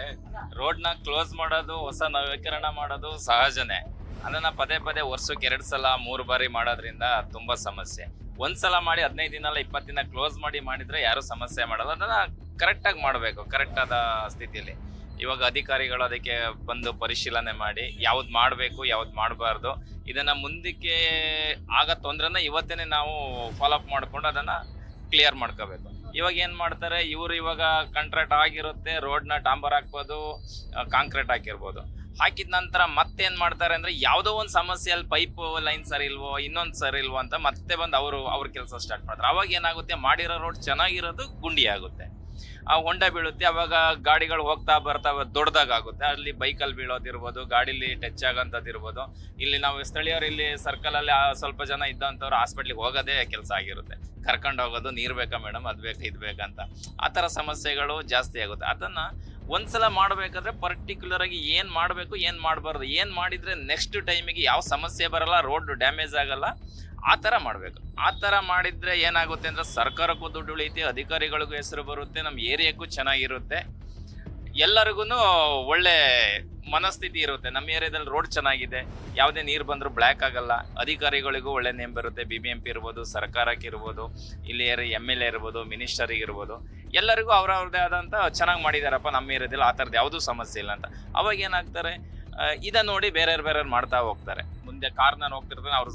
Speaker 6: ರೋಡ್ನ ಕ್ಲೋಸ್ ಮಾಡೋದು ಹೊಸ ನವೀಕರಣ ಮಾಡೋದು ಸಹಜನೇ. ಅದನ್ನ ಪದೇ ಪದೇ ವರ್ಷಕ್ಕೆ ಎರಡು ಸಲ ಮೂರು ಬಾರಿ ಮಾಡೋದ್ರಿಂದ ತುಂಬಾ ಸಮಸ್ಯೆ. ಒಂದ್ಸಲ ಮಾಡಿ ಹದಿನೈದು ದಿನ ಅಲ್ಲ ಇಪ್ಪತ್ತು ದಿನ ಕ್ಲೋಸ್ ಮಾಡಿ ಮಾಡಿದ್ರೆ ಯಾರು ಸಮಸ್ಯೆ ಮಾಡಲ್ಲ. ಅದನ್ನ ಕರೆಕ್ಟಾಗಿ ಮಾಡಬೇಕು ಕರೆಕ್ಟ್ ಆದ ಸ್ಥಿತಿಯಲ್ಲಿ. ಇವಾಗ ಅಧಿಕಾರಿಗಳು ಅದಕ್ಕೆ ಬಂದು ಪರಿಶೀಲನೆ ಮಾಡಿ ಯಾವ್ದು ಮಾಡಬೇಕು, ಯಾವ್ದು ಮಾಡಬಾರ್ದು, ಇದನ್ನ ಮುಂದಕ್ಕೆ ಆಗ ತೊಂದ್ರೆನ ಇವತ್ತೇನೆ ನಾವು ಫಾಲೋ ಅಪ್ ಮಾಡ್ಕೊಂಡು ಅದನ್ನ ಕ್ಲಿಯರ್ ಮಾಡ್ಕೋಬೇಕು. ಇವಾಗ ಏನು ಮಾಡ್ತಾರೆ, ಇವರು ಇವಾಗ ಕಾಂಟ್ರಾಕ್ಟ್ ಆಗಿರುತ್ತೆ ರೋಡ್ನ ಡಾಂಬರ್ ಹಾಕ್ಬೋದು ಕಾಂಕ್ರೀಟ್ ಹಾಕಿರ್ಬೋದು. ಹಾಕಿದ ನಂತರ ಮತ್ತೆ ಏನು ಮಾಡ್ತಾರೆ ಅಂದ್ರೆ ಯಾವುದೋ ಒಂದು ಸಮಸ್ಯೆಯಲ್ಲಿ ಪೈಪ್ ಲೈನ್ ಸರಿ ಇಲ್ವೋ, ಇನ್ನೊಂದು ಸರಿ ಇಲ್ವೋ ಅಂತ ಮತ್ತೆ ಬಂದು ಅವರು, ಅವ್ರ ಕೆಲಸ ಸ್ಟಾರ್ಟ್ ಮಾಡ್ತಾರೆ. ಅವಾಗ ಏನಾಗುತ್ತೆ, ಮಾಡಿರೋ ರೋಡ್ ಚೆನ್ನಾಗಿರೋದು ಗುಂಡಿ ಆಗುತ್ತೆ. ಆ ಹೊಂಡ ಬೀಳುತ್ತೆ, ಅವಾಗ ಗಾಡಿಗಳು ಹೋಗ್ತಾ ಬರ್ತಾ ದೊಡ್ಡದಾಗುತ್ತೆ ಅಲ್ಲಿ ಬೈಕಲ್ಲಿ ಬೀಳೋದಿರ್ಬೋದು, ಗಾಡೀಲಿ ಟಚ್ ಆಗೋಂಥದ್ದು ಇರ್ಬೋದು ಇಲ್ಲಿ ನಾವು ಸ್ಥಳೀಯರು ಇಲ್ಲಿ ಸರ್ಕಲ್ ಅಲ್ಲಿ, ಆ, ಸ್ವಲ್ಪ ಜನ ಇದ್ದಂಥವ್ರು ಹಾಸ್ಪಿಟ್ಲಿಗೆ ಹೋಗೋದೇ ಕೆಲಸ ಆಗಿರುತ್ತೆ. ಕರ್ಕೊಂಡು ಹೋಗೋದು, ನೀರು ಬೇಕಾ ಮೇಡಮ್ ಅದು ಬೇಕು, ಇದು ಬೇಕಂತ ಆ ಥರ ಸಮಸ್ಯೆಗಳು ಜಾಸ್ತಿ ಆಗುತ್ತೆ. ಅದನ್ನ ಒಂದ್ಸಲ ಮಾಡಬೇಕಾದ್ರೆ ಪರ್ಟಿಕ್ಯುಲರ್ ಆಗಿ ಏನು ಮಾಡಬೇಕು, ಏನು ಮಾಡಬಾರ್ದು, ಏನು ಮಾಡಿದ್ರೆ ನೆಕ್ಸ್ಟ್ ಟೈಮಿಗೆ ಯಾವ ಸಮಸ್ಯೆ ಬರಲ್ಲ ರೋಡ್ ಡ್ಯಾಮೇಜ್ ಆಗಲ್ಲ, ಆ ಥರ ಮಾಡಬೇಕು. ಆ ಥರ ಮಾಡಿದ್ರೆ ಏನಾಗುತ್ತೆ ಅಂದ್ರೆ ಸರ್ಕಾರಕ್ಕೂ ದುಡ್ಡು ಉಳಿಯುತ್ತೆ, ಅಧಿಕಾರಿಗಳಿಗೂ ಹೆಸರು ಬರುತ್ತೆ, ನಮ್ಮ ಏರಿಯಾಕ್ಕೂ ಚೆನ್ನಾಗಿರುತ್ತೆ. ಎಲ್ಲರಿಗೂ ಒಳ್ಳೆ ಮನಸ್ಥಿತಿ ಇರುತ್ತೆ. ನಮ್ಮ ಏರಿಯಾದಲ್ಲಿ ರೋಡ್ ಚೆನ್ನಾಗಿದೆ. ಯಾವುದೇ ನೀರು ಬಂದರೂ ಬ್ಲ್ಯಾಕ್ ಆಗಲ್ಲ. ಅಧಿಕಾರಿಗಳಿಗೂ ಒಳ್ಳೆ ನೇಮ್ ಬರುತ್ತೆ. ಬಿ ಬಿ ಎಂ ಪಿ ಇರ್ಬೋದು, ಸರ್ಕಾರಕ್ಕೆ ಇರ್ಬೋದು, ಇಲ್ಲಿ ಎಂ ಎಲ್ ಎ ಇರ್ಬೋದು, ಮಿನಿಸ್ಟರಿಗೆ ಇರ್ಬೋದು. ಎಲ್ಲರಿಗೂ ಅವ್ರವ್ರದ್ದೇ ಆದಂಥ ಚೆನ್ನಾಗಿ ಮಾಡಿದಾರಪ್ಪ ನಮ್ಮ ಏರಿಯಾದಲ್ಲಿ. ಆ ಥರದ್ದು ಯಾವುದೂ ಸಮಸ್ಯೆ ಇಲ್ಲ ಅಂತ. ಅವಾಗ ಏನಾಗ್ತಾರೆ ಇದನ್ನು ನೋಡಿ ಬೇರೆಯವ್ರು ಬೇರೆಯವ್ರು ಮಾಡ್ತಾ ಹೋಗ್ತಾರೆ. ಮುಂದೆ ಕಾರ್ನ ಹೋಗ್ತಿರ್ತಾರೆ ಅವ್ರು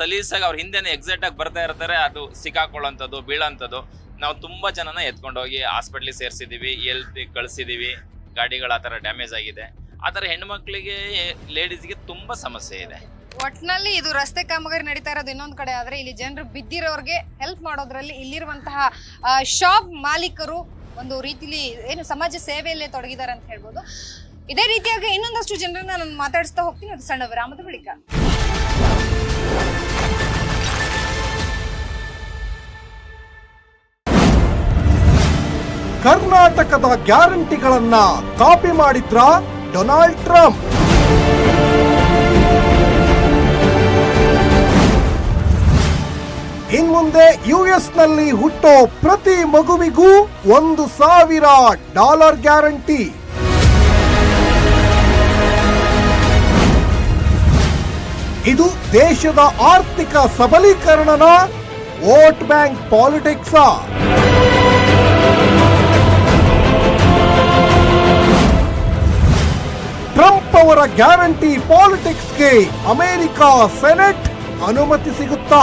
Speaker 6: ಸಲೀಸಾಗಿ ಅವ್ರ ಹಿಂದೆನೇ ಎಕ್ಸಾಕ್ಟ್ ಆಗಿ ಬರ್ತಾ ಇರ್ತಾರೆ. ಅದು ಸಿಕ್ಕಾಕೊಳ್ಳೋಂಥದ್ದು ಬೀಳೋಂಥದ್ದು. ನಾವು ತುಂಬಾ ಜನನ ಎತ್ಕೊಂಡೋಗಿ ಹಾಸ್ಪಿಟ್ಲಿಗೆ ಸೇರಿಸಿದೀವಿ ಎಲ್ತ್ ಕಳಿಸಿದೀವಿ, ಗಾಡಿಗಳು ಆ ಥರ ಡ್ಯಾಮೇಜ್ ಆಗಿದೆ. ಆ ಥರ ಹೆಣ್ಮಕ್ಳಿಗೆ ಲೇಡೀಸ್ಗೆ ತುಂಬಾ ಸಮಸ್ಯೆ ಇದೆ.
Speaker 1: ಒಟ್ನಲ್ಲಿ ಇದು ರಸ್ತೆ ಕಾಮಗಾರಿ ನಡೀತಾ ಇರೋದು ಇನ್ನೊಂದು ಕಡೆ ಆದ್ರೆ ಇಲ್ಲಿ ಜನರು ಬಿದ್ದಿರೋರಿಗೆ ಹೆಲ್ಪ್ ಮಾಡೋದ್ರಲ್ಲಿ ಇಲ್ಲಿರುವಂತಹ ಶಾಪ್ ಮಾಲೀಕರು ಒಂದು ರೀತಿಲಿ ಏನು ಸಮಾಜ ಸೇವೆಯಲ್ಲೇ ತೊಡಗಿದ್ದಾರೆ ಅಂತ ಹೇಳ್ಬೋದು. ಇದೇ ರೀತಿಯಾಗಿ ಇನ್ನೊಂದಷ್ಟು ಜನರನ್ನ ನಾನು ಮಾತಾಡಿಸ್ತಾ ಹೋಗ್ತೀನಿ. ಅದು ಸಣ್ಣ ವಿರಾಮದ ಬಳಿಕ.
Speaker 7: ಕರ್ನಾಟಕದ ಗ್ಯಾರಂಟಿಗಳನ್ನ ಕಾಪಿ ಮಾಡಿದ್ರ ಡೊನಾಲ್ಡ್ ಟ್ರಂಪ್. ಇನ್ಮುಂದೆ ಯುಎಸ್ನಲ್ಲಿ ಹುಟ್ಟೋ ಪ್ರತಿ ಮಗುವಿಗೂ ಒಂದು ಸಾವಿರ ಡಾಲರ್ ಗ್ಯಾರಂಟಿ. ಇದು ದೇಶದ ಆರ್ಥಿಕ ಸಬಲೀಕರಣನ ವೋಟ್ ಬ್ಯಾಂಕ್ ಪಾಲಿಟಿಕ್ಸ ಅವರ ಗ್ಯಾರಂಟಿ ಪಾಲಿಟಿಕ್ಸ್ಗೆ ಅಮೆರಿಕ ಸೆನೆಟ್ ಅನುಮತಿ ಸಿಗುತ್ತಾ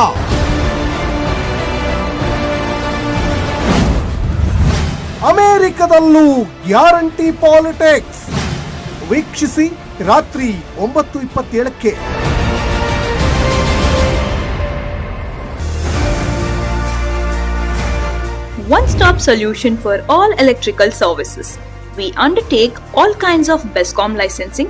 Speaker 7: ಅಮೆರಿಕದಲ್ಲೂ ಗ್ಯಾರಂಟಿ ಪಾಲಿಟಿಕ್ಸ್ ವೀಕ್ಷಿಸಿ ರಾತ್ರಿ ಒಂಬತ್ತು ಇಪ್ಪತ್ತೇಳಕ್ಕೆ
Speaker 8: one stop solution for all electrical services. We undertake all kinds of BESCOM licensing,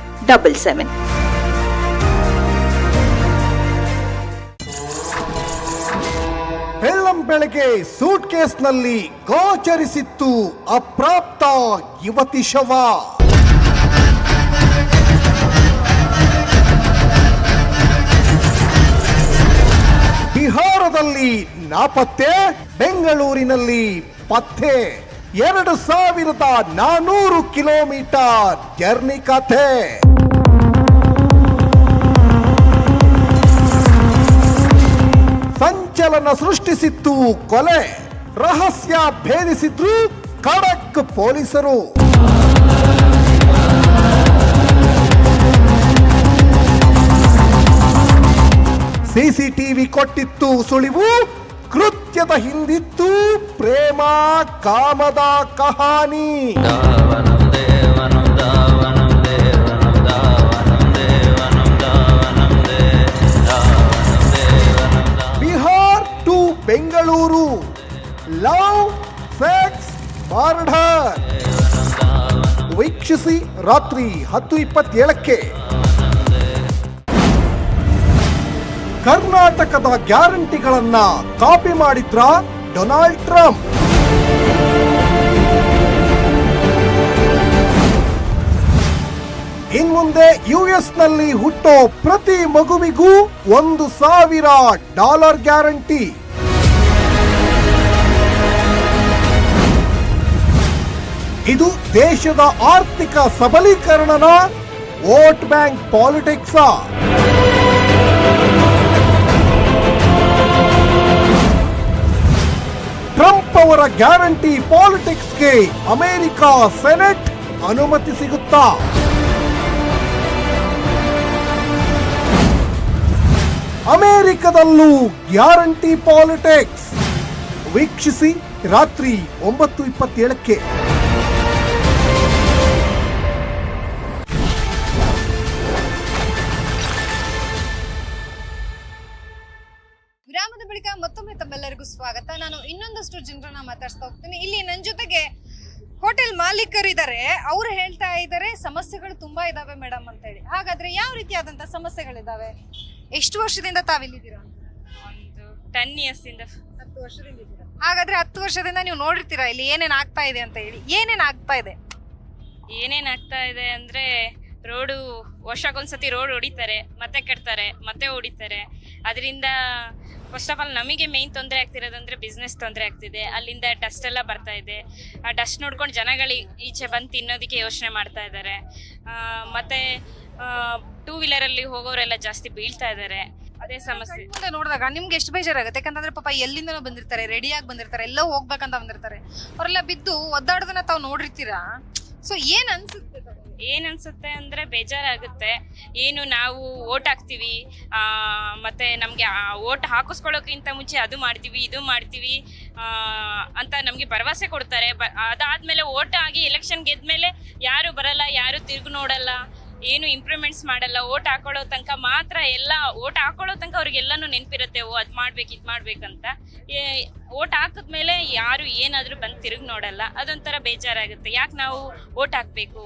Speaker 8: 2277.
Speaker 7: ಬೆಳ್ಳಂ ಬೆಳಗ್ಗೆ ಸೂಟ್ ಕೇಸ್ನಲ್ಲಿ ಗೋಚರಿಸಿತ್ತು ಅಪ್ರಾಪ್ತ ಯುವತಿ ಶವ. ಬಿಹಾರದಲ್ಲಿ ನಾಪತ್ತೆ, ಬೆಂಗಳೂರಿನಲ್ಲಿ ಪತ್ತೆ. ಎರಡು ಸಾವಿರದ ನಾನೂರು ಕಿಲೋಮೀಟರ್ ಜರ್ನಿ ಕಥೆ. ಸಂಚಲನ ಸೃಷ್ಟಿಸಿತ್ತು, ಕೊಲೆ, ರಹಸ್ಯ ಭೇದಿಸಿದ್ರು ಖಡಕ್ ಪೊಲೀಸರು. ಸಿಸಿಟಿವಿ ಕೊಟ್ಟಿತ್ತು ಸುಳಿವು, ಕೃತ್ಯದ ಹಿಂದಿತ್ತು ಪ್ರೇಮ, ಕಾಮದ ಕಹಾನಿ. ಮರ್ಡರ್ ವೀಕ್ಷಿಸಿ ರಾತ್ರಿ ಹತ್ತು ಇಪ್ಪತ್ತೇಳಕ್ಕೆ. ಕರ್ನಾಟಕದ ಗ್ಯಾರಂಟಿಗಳನ್ನ ಕಾಪಿ ಮಾಡಿದ್ರ ಡೊನಾಲ್ಡ್ ಟ್ರಂಪ್. ಇನ್ಮುಂದೆ ಯುಎಸ್ನಲ್ಲಿ ಹುಟ್ಟೋ ಪ್ರತಿ ಮಗುವಿಗೂ ಒಂದು ಸಾವಿರ ಡಾಲರ್ ಗ್ಯಾರಂಟಿ. ಇದು ದೇಶದ ಆರ್ಥಿಕ ಸಬಲೀಕರಣನ ವೋಟ್ ಬ್ಯಾಂಕ್ ಪಾಲಿಟಿಕ್ಸ್ ಟ್ರಂಪ್ ಅವರ ಗ್ಯಾರಂಟಿ ಪಾಲಿಟಿಕ್ಸ್ಗೆ ಅಮೆರಿಕ ಸೆನೆಟ್ ಅನುಮತಿ ಸಿಗುತ್ತಾ? ಅಮೆರಿಕದಲ್ಲೂ ಗ್ಯಾರಂಟಿ ಪಾಲಿಟಿಕ್ಸ್. ವೀಕ್ಷಿಸಿ ರಾತ್ರಿ ಒಂಬತ್ತು ಇಪ್ಪತ್ತೇಳಕ್ಕೆ.
Speaker 1: ಇದ್ದಾರೆ ಸಮಸ್ಯೆಗಳು ತುಂಬಾ ಇದಾವೆ ಮೇಡಮ್ ಅಂತ ಹೇಳಿ ಹಾಗಾದ್ರೆ ಯಾವ ರೀತಿಯಾದಂತ ಸಮಸ್ಯೆಗಳಿದಾವೆ? ಎಷ್ಟು ವರ್ಷದಿಂದ ತಾವಿಲ್ಲಿದ್ದೀರಾ?
Speaker 9: ಒಂದು ಟೆನ್ ಇಯರ್ಸ್ ಇಂದ.
Speaker 1: ಹತ್ತು ವರ್ಷದಿಂದ ಇದ್ದೀರಾ? ಹಾಗಾದ್ರೆ ಹತ್ತು ವರ್ಷದಿಂದ ನೀವು ನೋಡಿರ್ತೀರಾ ಇಲ್ಲಿ ಏನೇನ್ ಆಗ್ತಾ ಇದೆ ಅಂತ ಹೇಳಿ. ಏನೇನ್ ಆಗ್ತಾ ಇದೆ?
Speaker 9: ಏನೇನ್ ಆಗ್ತಾ ಇದೆ ಅಂದ್ರೆ ರೋಡು ವರ್ಷಕ್ಕೊಂದ್ಸತಿ ರೋಡ್ ಹೊಡಿತಾರೆ ಮತ್ತೆ ಕಟ್ತಾರೆ ಮತ್ತೆ ಹೊಡಿತಾರೆ. ಅದರಿಂದ ಫಸ್ಟ್ ಆಫ್ ಆಲ್ ನಮಗೆ ಮೇನ್ ತೊಂದರೆ ಆಗ್ತಿರೋದಂದ್ರೆ ಬಿಸ್ನೆಸ್ ತೊಂದರೆ ಆಗ್ತಿದೆ. ಅಲ್ಲಿಂದ ಡಸ್ಟ್ ಎಲ್ಲ ಬರ್ತಾ ಇದೆ. ಆ ಡಸ್ಟ್ ನೋಡ್ಕೊಂಡು ಜನಗಳು ಈಚೆ ಬಂದು ತಿನ್ನೋದಕ್ಕೆ ಯೋಚನೆ ಮಾಡ್ತಾ ಇದ್ದಾರೆ ಮತ್ತೆ ಟೂ ವೀಲರಲ್ಲಿ ಹೋಗೋರೆಲ್ಲ ಜಾಸ್ತಿ ಬೀಳ್ತಾ ಇದ್ದಾರೆ ಅದೇ ಸಮಸ್ಯೆ.
Speaker 1: ಮುಂದೆ ನೋಡಿದಾಗ ನಿಮ್ಗೆ ಎಷ್ಟು ಬೇಜಾರಾಗುತ್ತೆ? ಯಾಕಂದ್ರೆ ಪಾಪ ಎಲ್ಲಿಂದನೋ ಬಂದಿರ್ತಾರೆ ರೆಡಿಯಾಗಿ ಬಂದಿರ್ತಾರೆ, ಎಲ್ಲೋ ಹೋಗ್ಬೇಕಂತ ಬಂದಿರ್ತಾರೆ. ಅವರೆಲ್ಲ ಬಿದ್ದು ಒದ್ದಾಡೋದನ್ನ ತಾವು ನೋಡಿರ್ತೀರಾ? ಸೊ ಏನ್ ಅನ್ಸುತ್ತೆ?
Speaker 9: ಏನ್ ಅನ್ಸುತ್ತೆ ಅಂದ್ರೆ ಬೇಜಾರಾಗುತ್ತೆ. ಏನು ನಾವು ಓಟ್ ಹಾಕ್ತಿವಿ. ಆ, ಮತ್ತೆ ನಮ್ಗೆ ಓಟ್ ಹಾಕಿಸ್ಕೊಳ್ಳೋಕ್ಕಿಂತ ಮುಂಚೆ ಅದು ಮಾಡ್ತೀವಿ ಇದು ಮಾಡ್ತೀವಿ ಅಂತ ನಮ್ಗೆ ಭರವಸೆ ಕೊಡ್ತಾರೆ. ಅದಾದ್ಮೇಲೆ ಓಟ್ ಆಗಿ ಎಲೆಕ್ಷನ್ ಗೆದ್ಮೇಲೆ ಯಾರು ಬರಲ್ಲ ಯಾರು ತಿರುಗಿ ನೋಡಲ್ಲ. ಏನು ಇಂಪ್ರೂವ್ಮೆಂಟ್ಸ್ ಮಾಡಲ್ಲ, ಓಟ್ ಹಾಕೊಳ್ಳೋ ತನಕ ಮಾತ್ರ ಎಲ್ಲ, ಓಟ್ ಹಾಕೊಳ್ಳೋ ತನಕ ಅವ್ರಿಗೆಲ್ಲಾನು ನೆನಪಿರುತ್ತೆ, ಓ, ಅದ್ ಮಾಡ್ಬೇಕು, ಇದು ಮಾಡ್ಬೇಕಂತ. ಓಟ್ ಹಾಕಿದ್ಮೇಲೆ ಯಾರು ಏನಾದರೂ ಬಂದು ತಿರುಗಿ ನೋಡಲ್ಲ. ಅದೊಂಥರ ಬೇಜಾರಾಗುತ್ತೆ. ಯಾಕೆ ನಾವು ಓಟ್ ಹಾಕ್ಬೇಕು?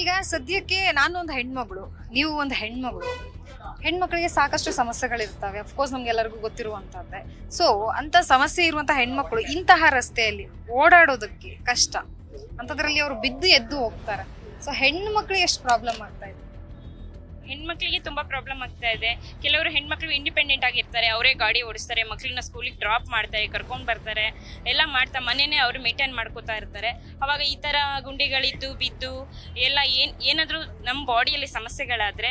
Speaker 1: ಈಗ ಸದ್ಯಕ್ಕೆ ನಾನು ಒಂದು ಹೆಣ್ಮಗಳು, ನೀವು ಒಂದು ಹೆಣ್ಮಗಳು. ಹೆಣ್ಮಕ್ಳಿಗೆ ಸಾಕಷ್ಟು ಸಮಸ್ಯೆಗಳಿರ್ತವೆ. ಅಫ್ಕೋರ್ಸ್ ನಮ್ಗೆಲ್ಲರಿಗೂ ಗೊತ್ತಿರುವಂತದ್ದೇ ಸೊ ಅಂತ ಸಮಸ್ಯೆ ಇರುವಂತಹ ಹೆಣ್ಮಕ್ಳು ಇಂತಹ ರಸ್ತೆಯಲ್ಲಿ ಓಡಾಡೋದಕ್ಕೆ ಕಷ್ಟ. ಅಂತದ್ರಲ್ಲಿ ಅವರು ಬಿದ್ದು ಎದ್ದು ಹೋಗ್ತಾರೆ. ಸೊ ಹೆಣ್ಣು ಮಕ್ಕಳು ಎಷ್ಟು ಪ್ರಾಬ್ಲಮ್ ಆಗ್ತಾ ಇದೆ?
Speaker 9: ಹೆಣ್ಮಕ್ಳಿಗೆ ತುಂಬ ಪ್ರಾಬ್ಲಮ್ ಆಗ್ತಾ ಇದೆ. ಕೆಲವರು ಹೆಣ್ಮಕ್ಳು ಇಂಡಿಪೆಂಡೆಂಟ್ ಆಗಿರ್ತಾರೆ ಅವರೇ ಗಾಡಿ ಓಡಿಸ್ತಾರೆ ಮಕ್ಕಳನ್ನ ಸ್ಕೂಲಿಗೆ ಡ್ರಾಪ್ ಮಾಡ್ತಾರೆ ಕರ್ಕೊಂಡು ಬರ್ತಾರೆ ಎಲ್ಲ ಮಾಡ್ತಾ ಮನೇನೆ ಅವರು ಮೇಂಟೈನ್ ಮಾಡ್ಕೋತಾ ಇರ್ತಾರೆ. ಅವಾಗ ಈ ತರ ಗುಂಡಿಗಳಿದ್ದು ಬಿದ್ದು ಎಲ್ಲ ಏನ್ ಏನಾದರೂ ನಮ್ಮ ಬಾಡಿಯಲ್ಲಿ ಸಮಸ್ಯೆಗಳಾದ್ರೆ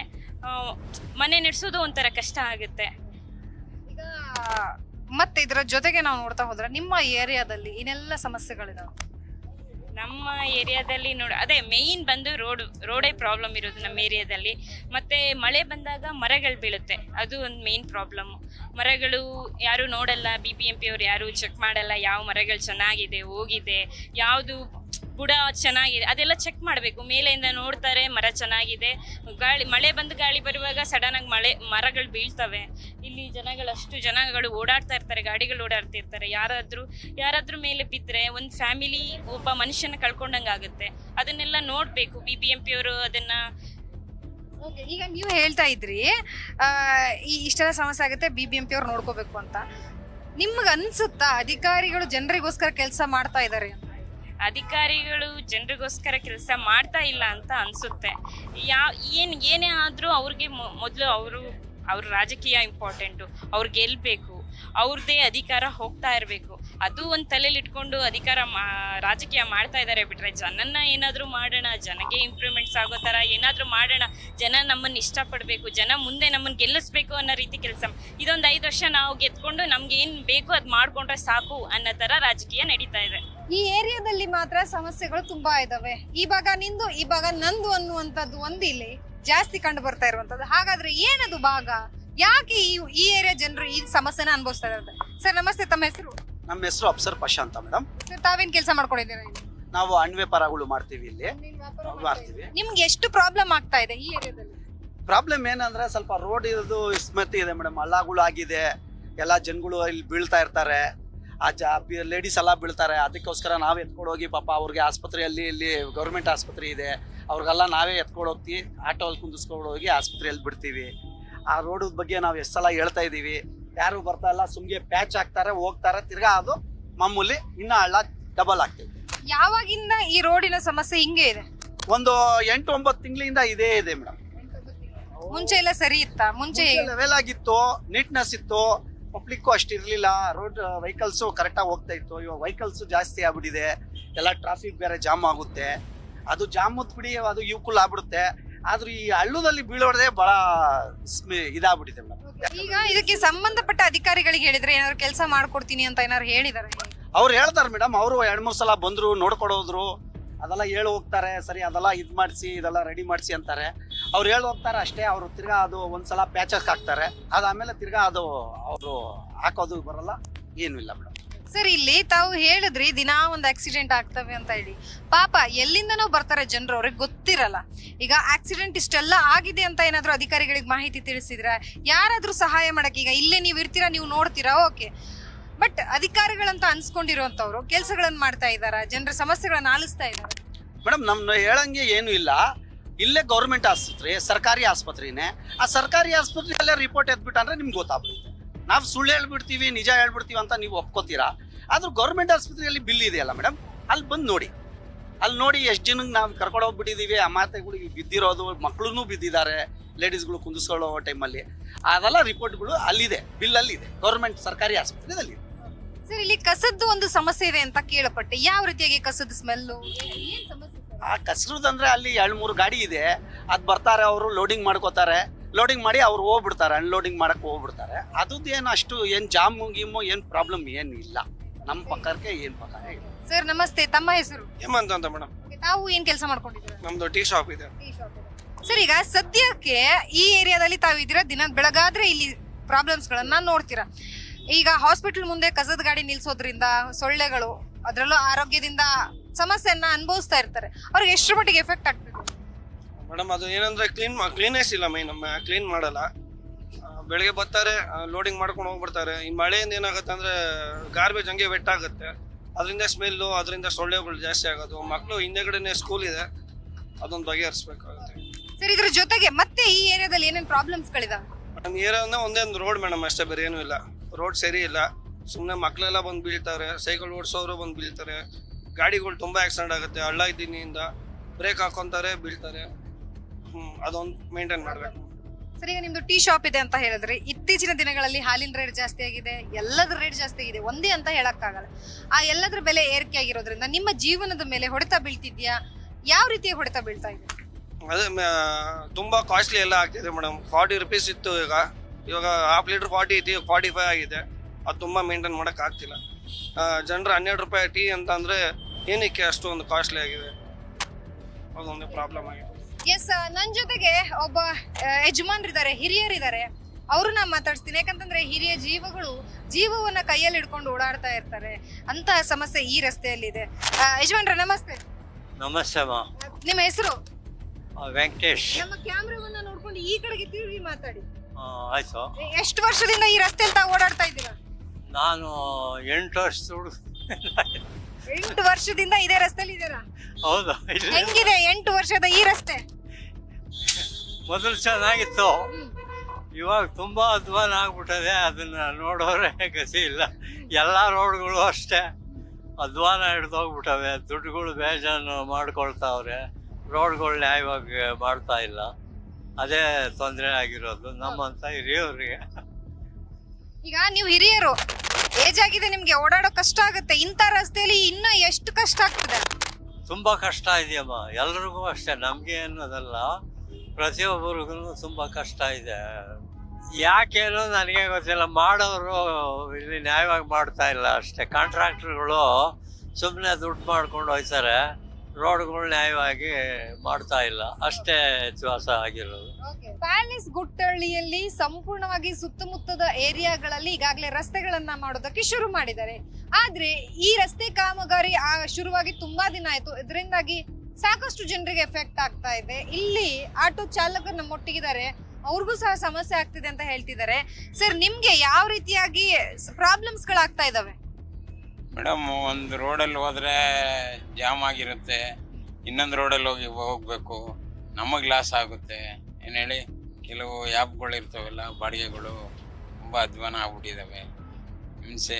Speaker 9: ಮನೆ ನಡೆಸೋದು ಒಂಥರ ಕಷ್ಟ ಆಗುತ್ತೆ.
Speaker 1: ಈಗ ಮತ್ತೆ ಇದರ ಜೊತೆಗೆ ನಾವು ನೋಡ್ತಾ ಹೋದ್ರೆ ನಿಮ್ಮ ಏರಿಯಾದಲ್ಲಿ ಏನೆಲ್ಲ ಸಮಸ್ಯೆಗಳಿದಾವೆ?
Speaker 9: ನಮ್ಮ ಏರಿಯಾದಲ್ಲಿ ನೋಡ, ಅದೇ ಮೇಯ್ನ್ ಬಂದು ರೋಡ್, ರೋಡೇ ಪ್ರಾಬ್ಲಮ್ ಇರೋದು ನಮ್ಮ ಏರಿಯಾದಲ್ಲಿ. ಮತ್ತೆ ಮಳೆ ಬಂದಾಗ ಮರಗಳು ಬೀಳುತ್ತೆ, ಅದು ಒಂದು ಮೇಯ್ನ್ ಪ್ರಾಬ್ಲಮ್ ಮರಗಳು ಯಾರು ನೋಡಲ್ಲ ಬಿ ಬಿ ಎಂ ಪಿ ಅವ್ರು ಯಾರು ಚೆಕ್ ಮಾಡಲ್ಲ, ಯಾವ ಮರಗಳು ಚೆನ್ನಾಗಿದೆ, ಹೋಗಿದೆ, ಯಾವುದು ಬುಡ ಚೆನ್ನಾಗಿದೆ, ಅದೆಲ್ಲ ಚೆಕ್ ಮಾಡಬೇಕು. ಮೇಲೆಯಿಂದ ನೋಡ್ತಾರೆ ಮರ ಚೆನ್ನಾಗಿದೆ. ಗಾಳಿ, ಮಳೆ ಬಂದು ಗಾಳಿ ಬರುವಾಗ ಸಡನ್ ಆಗಿ ಮಳೆ, ಮರಗಳು ಬೀಳ್ತವೆ. ಇಲ್ಲಿ ಜನಗಳು ಅಷ್ಟು ಜನಗಳು ಓಡಾಡ್ತಾ ಇರ್ತಾರೆ, ಗಾಡಿಗಳು ಓಡಾಡ್ತಿರ್ತಾರೆ ಯಾರಾದರೂ ಯಾರಾದರೂ ಮೇಲೆ ಬಿದ್ದರೆ ಒಂದು ಫ್ಯಾಮಿಲಿ ಒಬ್ಬ ಮನುಷ್ಯನ ಕಳ್ಕೊಂಡಂಗೆ ಆಗುತ್ತೆ. ಅದನ್ನೆಲ್ಲ ನೋಡಬೇಕು ಬಿ ಬಿ ಎಂ ಪಿ ಅವರು ಅದನ್ನ.
Speaker 1: ಓಕೆ ಈಗ ನೀವು ಹೇಳ್ತಾ ಇದ್ರಿ ಈ ಇಷ್ಟೆಲ್ಲ ಸಮಸ್ಯೆ ಆಗುತ್ತೆ ಬಿ ಬಿ ಎಂ ಪಿ ಅವ್ರು ನೋಡ್ಕೋಬೇಕು ಅಂತ. ನಿಮ್ಗೆ ಅನ್ಸುತ್ತಾ, ಅಧಿಕಾರಿಗಳು ಜನರಿಗೋಸ್ಕರ ಕೆಲಸ ಮಾಡ್ತಾ ಇದ್ದಾರೆ ಅಂತ?
Speaker 9: ಅಧಿಕಾರಿಗಳು ಜನರಿಗೋಸ್ಕರ ಕೆಲಸ ಮಾಡ್ತಾ ಇಲ್ಲ ಅಂತ ಅನ್ಸುತ್ತೆ. ಯಾ, ಏನು, ಏನೇ ಆದರೂ ಅವ್ರಿಗೆ ಮೊದಲು ಅವರು, ಅವ್ರ ರಾಜಕೀಯ ಇಂಪಾರ್ಟೆಂಟು ಅವ್ರು ಗೆಲ್ಲಬೇಕು ಅವ್ರದ್ದೇ ಅಧಿಕಾರ ಹೋಗ್ತಾ ಇರಬೇಕು. ಅದು ಒಂದು ತಲೆಯಲ್ಲಿ ಇಟ್ಕೊಂಡು ಅಧಿಕಾರ ಮಾ, ರಾಜಕೀಯ ಮಾಡ್ತಾ ಇದ್ದಾರೆ ಬಿಟ್ರೆ ಜನನ್ನ ಏನಾದರೂ ಮಾಡೋಣ, ಜನಗೆ ಇಂಪ್ರೂವ್ಮೆಂಟ್ಸ್ ಆಗೋ ಥರ ಏನಾದರೂ ಮಾಡೋಣ, ಜನ ನಮ್ಮನ್ನು ಇಷ್ಟಪಡಬೇಕು, ಜನ ಮುಂದೆ ನಮ್ಮನ್ನು ಗೆಲ್ಲಿಸ್ಬೇಕು ಅನ್ನೋ ರೀತಿ ಕೆಲಸ ಇದೊಂದು ಐದು ವರ್ಷ ನಾವು ಗೆದ್ಕೊಂಡು ನಮ್ಗೆ ಏನು ಬೇಕು ಅದು ಮಾಡಿಕೊಂಡ್ರೆ ಸಾಕು ಅನ್ನೋ ಥರ ರಾಜಕೀಯ ನಡೀತಾ ಇದೆ.
Speaker 1: ಈ ಏರಿಯಾದಲ್ಲಿ ಮಾತ್ರ ಸಮಸ್ಯೆಗಳು ತುಂಬಾ ಇದಾವೆ. ಈ ಭಾಗ ನಿಂದು, ಈ ಭಾಗ ನಂದು ಅನ್ನುವಂಥದ್ದು ಒಂದಿಲ್ಲಿ ಜಾಸ್ತಿ ಕಂಡು ಬರ್ತಾ ಇರುವಂತದ್ದು ಹಾಗಾದ್ರೆ ಏನದು ಭಾಗ? ಯಾಕೆ ಈ ಈ ಏರಿಯಾ ಜನರು ಈ ಸಮಸ್ಯೆನ ಅನುಭವಿಸ್ತಾ ಇದ್ದಾರೆ? ಸರ್ ನಮಸ್ತೆ ತಮ್ಮ ಹೆಸರು?
Speaker 10: ನಮ್ಮ ಹೆಸರು ಅಪ್ಸರ್ ಪಶಾ ಅಂತ ಮೇಡಮ್.
Speaker 1: ಸರ್ ತಾವೇನ್ ಕೆಲಸ ಮಾಡ್ಕೊಂಡಿದ್ದೀರಾ ಇಲ್ಲಿ?
Speaker 10: ನಾವು ಹಣ್ಣು ವ್ಯಾಪಾರಗಳು ಮಾಡ್ತೀವಿ ಇಲ್ಲಿ. ಮಾಡ್ತೀವಿ.
Speaker 1: ನಿಮ್ಗೆ ಎಷ್ಟು ಪ್ರಾಬ್ಲಮ್ ಆಗ್ತಾ ಇದೆ ಈ ಏರಿಯಾದಲ್ಲಿ?
Speaker 10: ಪ್ರಾಬ್ಲಮ್ ಏನಂದ್ರೆ ಸ್ವಲ್ಪ ರೋಡ್ ಇರೋದು ಸ್ಮತಿ ಇದೆ ಮೇಡಮ್. ಹಳ್ಳಗಳು ಆಗಿದೆ. ಎಲ್ಲ ಜನಗಳು ಇಲ್ಲಿ ಬೀಳ್ತಾ ಇರ್ತಾರೆ. ಆ ಜ ಲೇಡೀಸ್ ಎಲ್ಲ ಬೀಳ್ತಾರೆ. ಅದಕ್ಕೋಸ್ಕರ ನಾವೇ ಎತ್ಕೊಂಡು ಹೋಗಿ ಪಾಪ ಅವ್ರಿಗೆ ಆಸ್ಪತ್ರೆಯಲ್ಲಿ ಇಲ್ಲಿ ಗೌರ್ಮೆಂಟ್ ಆಸ್ಪತ್ರೆ ಇದೆ. ಅವ್ರಿಗೆಲ್ಲ ನಾವೇ ಎತ್ಕೊಂಡು ಹೋಗ್ತೀವಿ. ಆಟೋಲ್ಲಿ ಕುಂದಿಸ್ಕೊಂಡು ಹೋಗಿ ಆಸ್ಪತ್ರೆಯಲ್ಲಿ ಬಿಡ್ತೀವಿ. ಆ ರೋಡ್ ಬಗ್ಗೆ ನಾವು ಎಷ್ಟು ಸಲ ಹೇಳ್ತಾ ಇದ್ದೀವಿ ಯಾರು ಬರ್ತಾ ಇಲ್ಲ ಸುಮ್ಗೆ ಪ್ಯಾಚ್ ಹಾಕ್ತಾರೆ ಹೋಗ್ತಾರೆ ತಿರ್ಗಾ ಅದು ಮಾಮೂಲಿ ಇನ್ನ ಹಳ್ಳ ಡಬಲ್ ಆಗ್ತೈತೆ.
Speaker 1: ಯಾವಾಗಿಂದ ಈ ರೋಡಿನ ಸಮಸ್ಯೆ ಹಿಂಗೆ ಇದೆ?
Speaker 10: ಒಂದು ಎಂಟು ಒಂಬತ್ತು ತಿಂಗಳಿಂದ ಇದೇ ಇದೆ ಮೇಡಮ್
Speaker 1: ಮುಂಚೆ ಎಲ್ಲ ಸರಿ ಇತ್ತಾ? ಮುಂಚೆ
Speaker 10: ಲೆವೆಲ್ ಆಗಿತ್ತು ನೀಟ್ನೆಸ್ ಇತ್ತು ಪಬ್ಲಿಕ್ಕು ಅಷ್ಟು ಇರಲಿಲ್ಲ ರೋಡ್ ವೆಹಿಕಲ್ಸು ಕರೆಕ್ಟಾಗಿ ಹೋಗ್ತಾ ಇತ್ತು. ಇವಾಗ ವೆಹಿಕಲ್ಸು ಜಾಸ್ತಿ ಆಗ್ಬಿಟ್ಟಿದೆ ಎಲ್ಲ ಟ್ರಾಫಿಕ್ ಬೇರೆ ಜಾಮ್ ಆಗುತ್ತೆ. ಅದು ಜಾಮ್ ಬಿಡಿ ಅದು ಯೂಕುಲ್ ಆಗ್ಬಿಡುತ್ತೆ. ಆದ್ರೂ ಈ ಹಳ್ಳದಲ್ಲಿ ಬೀಳೋದೇ ಬಹಳ ಇದಾಗ್ಬಿಟ್ಟಿದೆ ಮೇಡಮ್.
Speaker 1: ಈಗ ಇದಕ್ಕೆ ಸಂಬಂಧಪಟ್ಟ ಅಧಿಕಾರಿಗಳಿಗೆ ಹೇಳಿದ್ರೆ ಏನಾದ್ರು ಕೆಲಸ ಮಾಡ್ಕೊಡ್ತೀನಿ ಅಂತ ಏನಾದ್ರು ಹೇಳಿದಾರೆ?
Speaker 10: ಅವ್ರು ಹೇಳ್ತಾರೆ ಮೇಡಮ್ ಅವರು ಎರಡ್ ಮೂರು ಸಲ ಬಂದ್ರು ನೋಡ್ಕೊಡೋದ್ರು ಅದೆಲ್ಲ ಹೇಳಿ ಹೋಗ್ತಾರೆ ಸರಿ ಅದೆಲ್ಲ ಇದು ಮಾಡಿಸಿ ಇದೆಲ್ಲ ರೆಡಿ ಮಾಡಿಸಿ ಅಂತಾರೆ. ಅವ್ರು ಹೇಳಿ ಹೋಗ್ತಾರೆ ಅಷ್ಟೇ ಅವರು ತಿರ್ಗಾ ಅದು ಒಂದ್ಸಲ ಪ್ಯಾಚಸ್ ಹಾಕ್ತಾರೆ. ಅದಾದ್ಮೇಲೆ ತಿರ್ಗಾ ಅದು ಅವರು ಹಾಕೋದು ಬರಲ್ಲ ಏನೂ ಇಲ್ಲ ಮೇಡಮ್.
Speaker 1: ಸರ್, ಇಲ್ಲಿ ತಾವು ಹೇಳಿದ್ರಿ ದಿನಾ ಒಂದು ಆಕ್ಸಿಡೆಂಟ್ ಆಗ್ತವೆ ಅಂತ ಹೇಳಿ. ಪಾಪ, ಎಲ್ಲಿಂದನೋ ಬರ್ತಾರೆ ಜನರು, ಅವ್ರಿಗೆ ಗೊತ್ತಿರಲ್ಲ. ಈಗ ಆಕ್ಸಿಡೆಂಟ್ ಇಷ್ಟೆಲ್ಲ ಆಗಿದೆ ಅಂತ ಏನಾದರೂ ಅಧಿಕಾರಿಗಳಿಗೆ ಮಾಹಿತಿ ತಿಳಿಸಿದ್ರ ಯಾರಾದರೂ ಸಹಾಯ ಮಾಡಕ್ಕೆ ಈಗ ಇಲ್ಲೇ ನೀವು ಇರ್ತೀರಾ, ನೀವು ನೋಡ್ತೀರಾ, ಓಕೆ. ಬಟ್ ಅಧಿಕಾರಿಗಳಂತ ಅನ್ಸ್ಕೊಂಡಿರುವಂತವ್ರು ಕೆಲಸಗಳನ್ನ ಮಾಡ್ತಾ ಇದ್ದಾರೆ, ಜನರ ಸಮಸ್ಯೆಗಳನ್ನ ಆಲಿಸ್ತಾ ಇದ್ದಾರೆ?
Speaker 10: ಮೇಡಮ್ ನಮ್ಮ ಹೇಳಂಗೆ ಏನೂ ಇಲ್ಲ. ಇಲ್ಲೇ ಗೌರ್ಮೆಂಟ್ ಆಸ್ಪತ್ರೆ, ಸರ್ಕಾರಿ ಆಸ್ಪತ್ರೆನೇ. ಆ ಸರ್ಕಾರಿ ಆಸ್ಪತ್ರೆಯಲ್ಲೇ ರಿಪೋರ್ಟ್ ಎದ್ಬಿಟ್ಟಂದ್ರೆ ನಿಮ್ಗೆ ಗೊತ್ತಾಗ್ಬಿಡುತ್ತೆ. ನಾವು ಸುಳ್ಳು ಹೇಳ್ಬಿಡ್ತೀವಿ ನಿಜ ಹೇಳ್ಬಿಡ್ತೀವಿ ಅಂತ ನೀವು ಒಪ್ಕೋತೀರಾ? ಆದ್ರೂ ಗೌರ್ಮೆಂಟ್ ಆಸ್ಪತ್ರೆಯಲ್ಲಿ ಬಿಲ್ ಇದೆಯಲ್ಲ ಮೇಡಮ್ ಅಲ್ಲಿ ಬಂದು ನೋಡಿ. ಅಲ್ಲಿ ನೋಡಿ ಎಷ್ಟು ಜನಕ್ಕೆ ನಾವು ಕರ್ಕೊಂಡು ಆ ಮಾತೆಗಳು ಬಿದ್ದಿರೋದು ಮಕ್ಕಳು ಬಿದ್ದಿದ್ದಾರೆ ಲೇಡೀಸ್ಗಳು ಕುಂದಿಸ್ಕೊಳ್ಳೋ ಟೈಮಲ್ಲಿ. ಅದೆಲ್ಲ ರಿಪೋರ್ಟ್ಗಳು ಅಲ್ಲಿದೆ ಬಿಲ್ ಇದೆ ಗೌರ್ಮೆಂಟ್ ಸರ್ಕಾರಿ ಆಸ್ಪತ್ರೆಯಲ್ಲಿ
Speaker 1: ಸರ್ ಇಲ್ಲಿ ಕಸದ್ದು ಒಂದು ಸಮಸ್ಯೆ ಇದೆ ಅಂತ ಕೇಳಪಟ್ಟೆ. ಯಾವ ರೀತಿಯಾಗಿ ಕಸದ ಸ್ಮೆಲ್ಲು ಏನು ಸಮಸ್ಯೆ sir?
Speaker 10: ಆ ಕಸರದಂದ್ರೆ ಅಲ್ಲಿ ಎರಡು ಮೂರು ಗಾಡಿ ಇದೆ. ಅದು ಬರ್ತಾರೆ ಅವರು ಲೋಡಿಂಗ್ ಮಾಡ್ಕೋತಾರೆ. ಲೋಡಿಂಗ್ ಮಾಡಿ ಅವ್ರು ಹೋಗ್ಬಿಡ್ತಾರೆ ಅನ್ಲೋಡಿಂಗ್ ಮಾಡಕ್ಕೆ ಹೋಗ್ಬಿಡ್ತಾರೆ. ಅದು ಏನು ಅಷ್ಟು ಏನು ಜಾಮು ಗೀಮು ಏನು ಪ್ರಾಬ್ಲಮ್ ಏನು ಇಲ್ಲ. ನಮ್ಮ ಪಕ್ಕಕ್ಕೆ ಏನು ಪಕ್ಕ ಇಲ್ಲ.
Speaker 1: ಸರ್ ನಮಸ್ತೆ. ತಮ್ಮ ಹೆಸರು?
Speaker 3: ಹೇಮಂತ್ ಅಂತ ಮೇಡಮ್.
Speaker 1: ತಾವು ಏನ್ ಕೆಲಸ ಮಾಡ್ಕೊಂಡಿದ್ದೀರಾ?
Speaker 3: ನಮ್ದು ಟೀ ಶಾಪ್ ಇದೆ.
Speaker 1: ಸರ್ ಈಗ ಸದ್ಯಕ್ಕೆ ಈ ಏರಿಯಾದಲ್ಲಿ ತಾವು ಇದ್ದೀರಾ? ದಿನ ಬೆಳಗಾದ್ರೆ ಇಲ್ಲಿ ಪ್ರಾಬ್ಲಮ್ಸ್ ಗಳನ್ನ ನೋಡ್ತೀರಾ? ಈಗ ಹಾಸ್ಪಿಟಲ್ ಮುಂದೆ ಕಸದ ಗಾಡಿ ನಿಲ್ಸೋದ್ರಿಂದ ಸೊಳ್ಳೆಗಳು ಅದರಲ್ಲೂ ಆರೋಗ್ಯದಿಂದ ಸಮಸ್ಯೆಯನ್ನ ಅನುಭವಿಸ್ತಾ ಇರ್ತಾರೆ. ಅವ್ರಿಗೆ ಎಷ್ಟು ಮಟ್ಟಿಗೆ ಎಫೆಕ್ಟ್ ಆಗ್ತದೆ?
Speaker 3: ಮೇಡಮ್ ಅದು ಏನಂದ್ರೆ ಕ್ಲೀನ್ ಕ್ಲೀನೆಸ್ ಇಲ್ಲ ಮೈ ನಮ್ಮ ಕ್ಲೀನ್ ಮಾಡಲ್ಲ. ಆ, ಬೆಳಗ್ಗೆ ಬರ್ತಾರೆ ಲೋಡಿಂಗ್ ಮಾಡ್ಕೊಂಡು ಹೋಗ್ಬಿಡ್ತಾರೆ. ಈ ಮಳೆಯಿಂದ ಏನಾಗುತ್ತೆ ಅಂದ್ರೆ ಗಾರ್ಬೇಜ್ ಹಂಗೆ ವೆಟ್ ಆಗುತ್ತೆ. ಅದರಿಂದ ಸ್ಮೆಲ್ಲು ಅದರಿಂದ ಸೊಳ್ಳೆಗಳು ಜಾಸ್ತಿ ಆಗೋದು. ಮಕ್ಕಳು ಹಿಂದೆಗಡೆನೆ ಸ್ಕೂಲ್ ಇದೆ. ಅದೊಂದು ಬಗೆಹರಿಸ್ಬೇಕಾಗುತ್ತೆ.
Speaker 1: ಸರ್ ಇದ್ರ ಜೊತೆಗೆ ಮತ್ತೆ ಈ ಏರಿಯಾದಲ್ಲಿ ಏನೇನು ಪ್ರಾಬ್ಲಮ್ಸ್ ಗಳಿದಾವೆ?
Speaker 3: ಮೇಡಮ್ ಏರಿಯಾನ ಒಂದೇ ಒಂದು ರೋಡ್ ಮೇಡಮ್ ಅಷ್ಟೇ ಬೇರೆ ಏನೂ ಇಲ್ಲ. ರೋಡ್ ಸರಿ ಇಲ್ಲ. ಸುಮ್ಮನೆ ಮಕ್ಕಳೆಲ್ಲ ಬಂದು ಬೀಳ್ತಾರೆ ಸೈಕಲ್ ಓಡಿಸೋರು ಬಂದು ಬೀಳ್ತಾರೆ. ಗಾಡಿಗಳು ತುಂಬ ಆಕ್ಸಿಡೆಂಟ್ ಆಗುತ್ತೆ. ಹಳ್ಳ ಇದ್ದಿನಿಂದ ಬ್ರೇಕ್ ಹಾಕೊತಾರೆ ಬೀಳ್ತಾರೆ. ಅದೊಂದು ಮೇಂಟೈನ್ ಮಾಡಬೇಕು.
Speaker 1: ಸರ್ ಈಗ ನಿಮ್ದು ಟೀ ಶಾಪ್ ಇದೆ ಅಂತ ಹೇಳಿದ್ರೆ. ಇತ್ತೀಚಿನ ದಿನಗಳಲ್ಲಿ ಹಾಲಿನ ರೇಟ್ ಜಾಸ್ತಿ ಆಗಿದೆ ಎಲ್ಲದರ ರೇಟ್ ಜಾಸ್ತಿ ಆಗಿದೆ ಒಂದೇ ಅಂತ ಹೇಳಕ್ಕಾಗಲ್ಲ. ಆ ಎಲ್ಲದರ ಬೆಲೆ ಏರಿಕೆ ಆಗಿರೋದ್ರಿಂದ ನಿಮ್ಮ ಜೀವನದ ಮೇಲೆ ಹೊಡೆತ ಬೀಳ್ತಿದ್ಯಾ? ಯಾವ ರೀತಿಯ ಹೊಡೆತ ಬೀಳ್ತಾ ಇದೆ?
Speaker 3: ಅದು ಮ- ತುಂಬಾ ಕಾಸ್ಟ್ಲಿ ಎಲ್ಲ ಆಗ್ತಿದೆ ಮೇಡಮ್ ಫಾರ್ಟಿ ರುಪೀಸ್ ಇತ್ತು ಈಗ. ಇವಾಗ ಹಾಫ್ ಲೀಟರ್ ಫಾರ್ಟಿ ಐತಿ ಫಾರ್ಟಿ ಫೈವ್ ಆಗಿದೆ. ಅದು ತುಂಬಾ ಮೇಂಟೈನ್ ಮಾಡಕ್ ಆಗ್ತಿಲ್ಲ. ಜನರು ಹನ್ನೆರಡು ರೂಪಾಯಿ ಟೀ ಅಂತ ಅಂದ್ರೆ ಏನಕ್ಕೆ ಅಷ್ಟೊಂದು ಕಾಸ್ಟ್ಲಿ ಆಗಿದೆ? ಅದೊಂದು ಪ್ರಾಬ್ಲಮ್ ಆಗಿದೆ.
Speaker 1: ಎಸ್ ನನ್ನ ಜೊತೆಗೆ ಒಬ್ಬ ಯಜಮಾನ್ರಿದ್ದಾರೆ ಹಿರಿಯರಿದ್ದಾರೆ. ಅವ್ರನ್ನ ಮಾತಾಡ್ಸ್ತೀನಿ. ಯಾಕಂತಂದ್ರೆ ಹಿರಿಯ ಜೀವಗಳು ಜೀವವನ್ನು ಕೈಯಲ್ಲಿ ಹಿಡ್ಕೊಂಡು ಓಡಾಡ್ತಾ ಇರ್ತಾರೆ. ಅಂತಹ ಸಮಸ್ಯೆ ಈ ರಸ್ತೆಯಲ್ಲಿದೆ. ಯಜಮಾನ್ರ ನಮಸ್ತೆ.
Speaker 11: ನಮಸ್ತೆ
Speaker 1: ನಿಮ್ಮ ಹೆಸರು?
Speaker 11: ವೆಂಕಟೇಶ್.
Speaker 1: ನಮ್ಮ ಕ್ಯಾಮ್ರಾವನ್ನ ನೋಡ್ಕೊಂಡು ಈ ಕಡೆಗೆ ತಿರುಗಿ ಮಾತಾಡಿ.
Speaker 11: ಆಯ್ತು.
Speaker 1: ಎಷ್ಟು ವರ್ಷದಿಂದ ಈ ರಸ್ತೆಯಲ್ಲಿ ತಾವು ಓಡಾಡ್ತಾ ಇದ್ದೀರಾ?
Speaker 11: ನಾನು ಎಂಟು ವರ್ಷ
Speaker 1: ಎಂಟು ವರ್ಷದಿಂದ ಇದೇ ರಸ್ತೆಯಲ್ಲಿ ಇದ್ದೀರಾ?
Speaker 11: ಹೌದು
Speaker 1: ಹೆಂಗಿದೆ ಎಂಟು ವರ್ಷದ ಈ ರಸ್ತೆ?
Speaker 11: ಮೊದಲು ಚೆನ್ನಾಗಿತ್ತು. ಇವಾಗ ತುಂಬ ಅಧ್ವಾನ ಆಗ್ಬಿಟ್ಟದೆ ಅದನ್ನ ನೋಡೋರೆ ಗಸಿ ಇಲ್ಲ. ಎಲ್ಲ ರೋಡ್ಗಳು ಅಷ್ಟೇ. ಅಧ್ವಾನ ಹಿಡ್ದೋಗ್ಬಿಟ್ಟವೆ. ದುಡ್ಡುಗಳು ಬೇಜಾನು ಮಾಡ್ಕೊಳ್ತಾವ್ರೆ. ರೋಡ್ಗಳು ನ್ಯಾಯವಾಗಿ ಮಾಡ್ತಾ ಇಲ್ಲ. ಅದೇ ತೊಂದರೆ ಆಗಿರೋದು ನಮ್ಮಂತ ಹಿರಿಯವ್ರಿಗೆ.
Speaker 1: ಈಗ ನೀವು ಹಿರಿಯರು ಏಜ್ ಆಗಿದೆ ನಿಮಗೆ ಓಡಾಡೋ ಕಷ್ಟ ಆಗುತ್ತೆ. ಇಂಥ ರಸ್ತೆಯಲ್ಲಿ ಇನ್ನೂ ಎಷ್ಟು ಕಷ್ಟ ಆಗ್ತದೆ?
Speaker 11: ತುಂಬಾ ಕಷ್ಟ ಇದೆಯಮ್ಮ. ಎಲ್ರಿಗೂ ಅಷ್ಟೇ. ನಮಗೆ ಅನ್ನೋದಲ್ಲ. ಪ್ರತಿಯೊಬ್ಬರಿಗೂ ತುಂಬಾ ಕಷ್ಟ ಇದೆ. ಯಾಕೇನೋ ನನಗೆ ಗೊತ್ತಿಲ್ಲ. ಮಾಡೋರು ಇಲ್ಲಿ ನ್ಯಾಯವಾಗಿ ಮಾಡ್ತಾ ಇಲ್ಲ ಅಷ್ಟೇ. ಕಾಂಟ್ರಾಕ್ಟರ್ಗಳು ಸುಮ್ಮನೆ ದುಡ್ಡು ಮಾಡ್ಕೊಂಡು ಹೋಯ್ತಾರೆ. ರೋಡ್ಗಳು ನ್ಯಾಯವಾಗಿ ಮಾಡ್ತಾ ಇಲ್ಲ. ಅಷ್ಟೇ ವ್ಯತ್ಯಾಸ ಆಗಿರೋದು.
Speaker 1: ಪ್ಯಾಲೇಸ್ ಗುಟ್ಟಳ್ಳಿಯಲ್ಲಿ ಸಂಪೂರ್ಣವಾಗಿ ಸುತ್ತಮುತ್ತದ ಏರಿಯಾಗಳಲ್ಲಿ ಈಗಾಗಲೇ ರಸ್ತೆಗಳನ್ನ ಮಾಡೋದಕ್ಕೆ ಶುರು ಮಾಡಿದ್ದಾರೆ. ಆದ್ರೆ ಈ ರಸ್ತೆ ಕಾಮಗಾರಿ ಶುರುವಾಗಿ ತುಂಬಾ ದಿನ ಆಯ್ತು. ಇದರಿಂದಾಗಿ ಸಾಕಷ್ಟು ಜನರಿಗೆ ಎಫೆಕ್ಟ್ ಆಗ್ತಾ ಇದೆ. ಇಲ್ಲಿ ಆಟೋ ಚಾಲಕರು ನಮ್ಮೊಟ್ಟಿಗಿದ್ದಾರೆ ಅವ್ರಿಗೂ ಸಹ ಸಮಸ್ಯೆ ಆಗ್ತಿದೆ ಅಂತ ಹೇಳ್ತಿದ್ದಾರೆ. ಸರ್ ನಿಮ್ಗೆ ಯಾವ ರೀತಿಯಾಗಿ ಪ್ರಾಬ್ಲಮ್ಸ್ ಗಳಾಗ್ತಾ ಇದಾವೆ?
Speaker 12: ಮೇಡಮ್ ಒಂದು ರೋಡಲ್ಲಿ ಹೋದ್ರೆ ಜಾಮ್ ಆಗಿರುತ್ತೆ. ಇನ್ನೊಂದು ರೋಡಲ್ಲಿ ಹೋಗಿ ಹೋಗ್ಬೇಕು. ನಮಗೆ ಲಾಸ್ ಆಗುತ್ತೆ. ಏನು ಹೇಳಿ ಕೆಲವು ಆ್ಯಪ್ಗಳು ಇರ್ತಾವಲ್ಲ ಬಾಡಿಗೆಗಳು ತುಂಬ ಅಧ್ವಾನ ಆಗ್ಬಿಟ್ಟಿದ್ದಾವೆ ಹಿಂಸೆ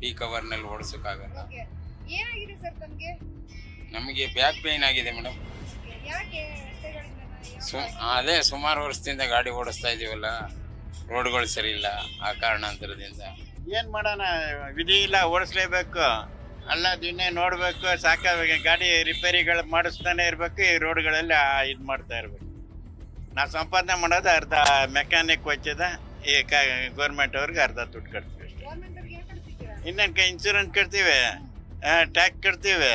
Speaker 12: ಪೀಕ್ ಅವರ್ನಲ್ಲಿ ಓಡಿಸೋಕ್ಕಾಗಲ್ಲ.
Speaker 1: ಏನಾಗಿದೆ ಸರ್ ತಮ್ಗೆ?
Speaker 12: ನಮಗೆ ಬ್ಯಾಕ್ ಪೇಯ್ನ್ ಆಗಿದೆ ಮೇಡಮ್
Speaker 1: ಯಾಕೆ
Speaker 12: ಸು ಅದೇ ಸುಮಾರು ವರ್ಷದಿಂದ ಗಾಡಿ ಓಡಿಸ್ತಾ ಇದೀವಲ್ಲ ರೋಡ್ಗಳು ಸರಿ ಇಲ್ಲ ಆ ಕಾರಣಾಂತರದಿಂದ.
Speaker 13: ಏನ್ ಮಾಡೋಣ ವಿಧಿ ಇಲ್ಲ ಓಡಿಸ್ಲೇಬೇಕು. ಅಲ್ಲ ದಿನೇ ನೋಡ್ಬೇಕು ಸಾಕಾಗ ಗಾಡಿ ರಿಪೇರಿಗಳು ಮಾಡಿಸ್ತಾನೆ ಇರ್ಬೇಕು ಈ ರೋಡ್ಗಳಲ್ಲಿ ಇದು ಮಾಡ್ತಾ ಇರ್ಬೇಕು. ನಾವು ಸಂಪಾದನೆ ಮಾಡೋದು ಅರ್ಧ ಮೆಕ್ಯಾನಿಕ್ ವಚ್ಚದ ಈ ಕ ಗೌರ್ಮೆಂಟ್ ಅವ್ರಿಗೆ ಅರ್ಧ ದುಡ್ಡು ಕಟ್ತೀವಿ ಅಷ್ಟೇ. ಇನ್ನೇನು ಇನ್ಶೂರೆನ್ಸ್ ಕಟ್ತೀವಿ? ಟ್ಯಾಕ್ಸ್ ಕಟ್ತೀವಿ?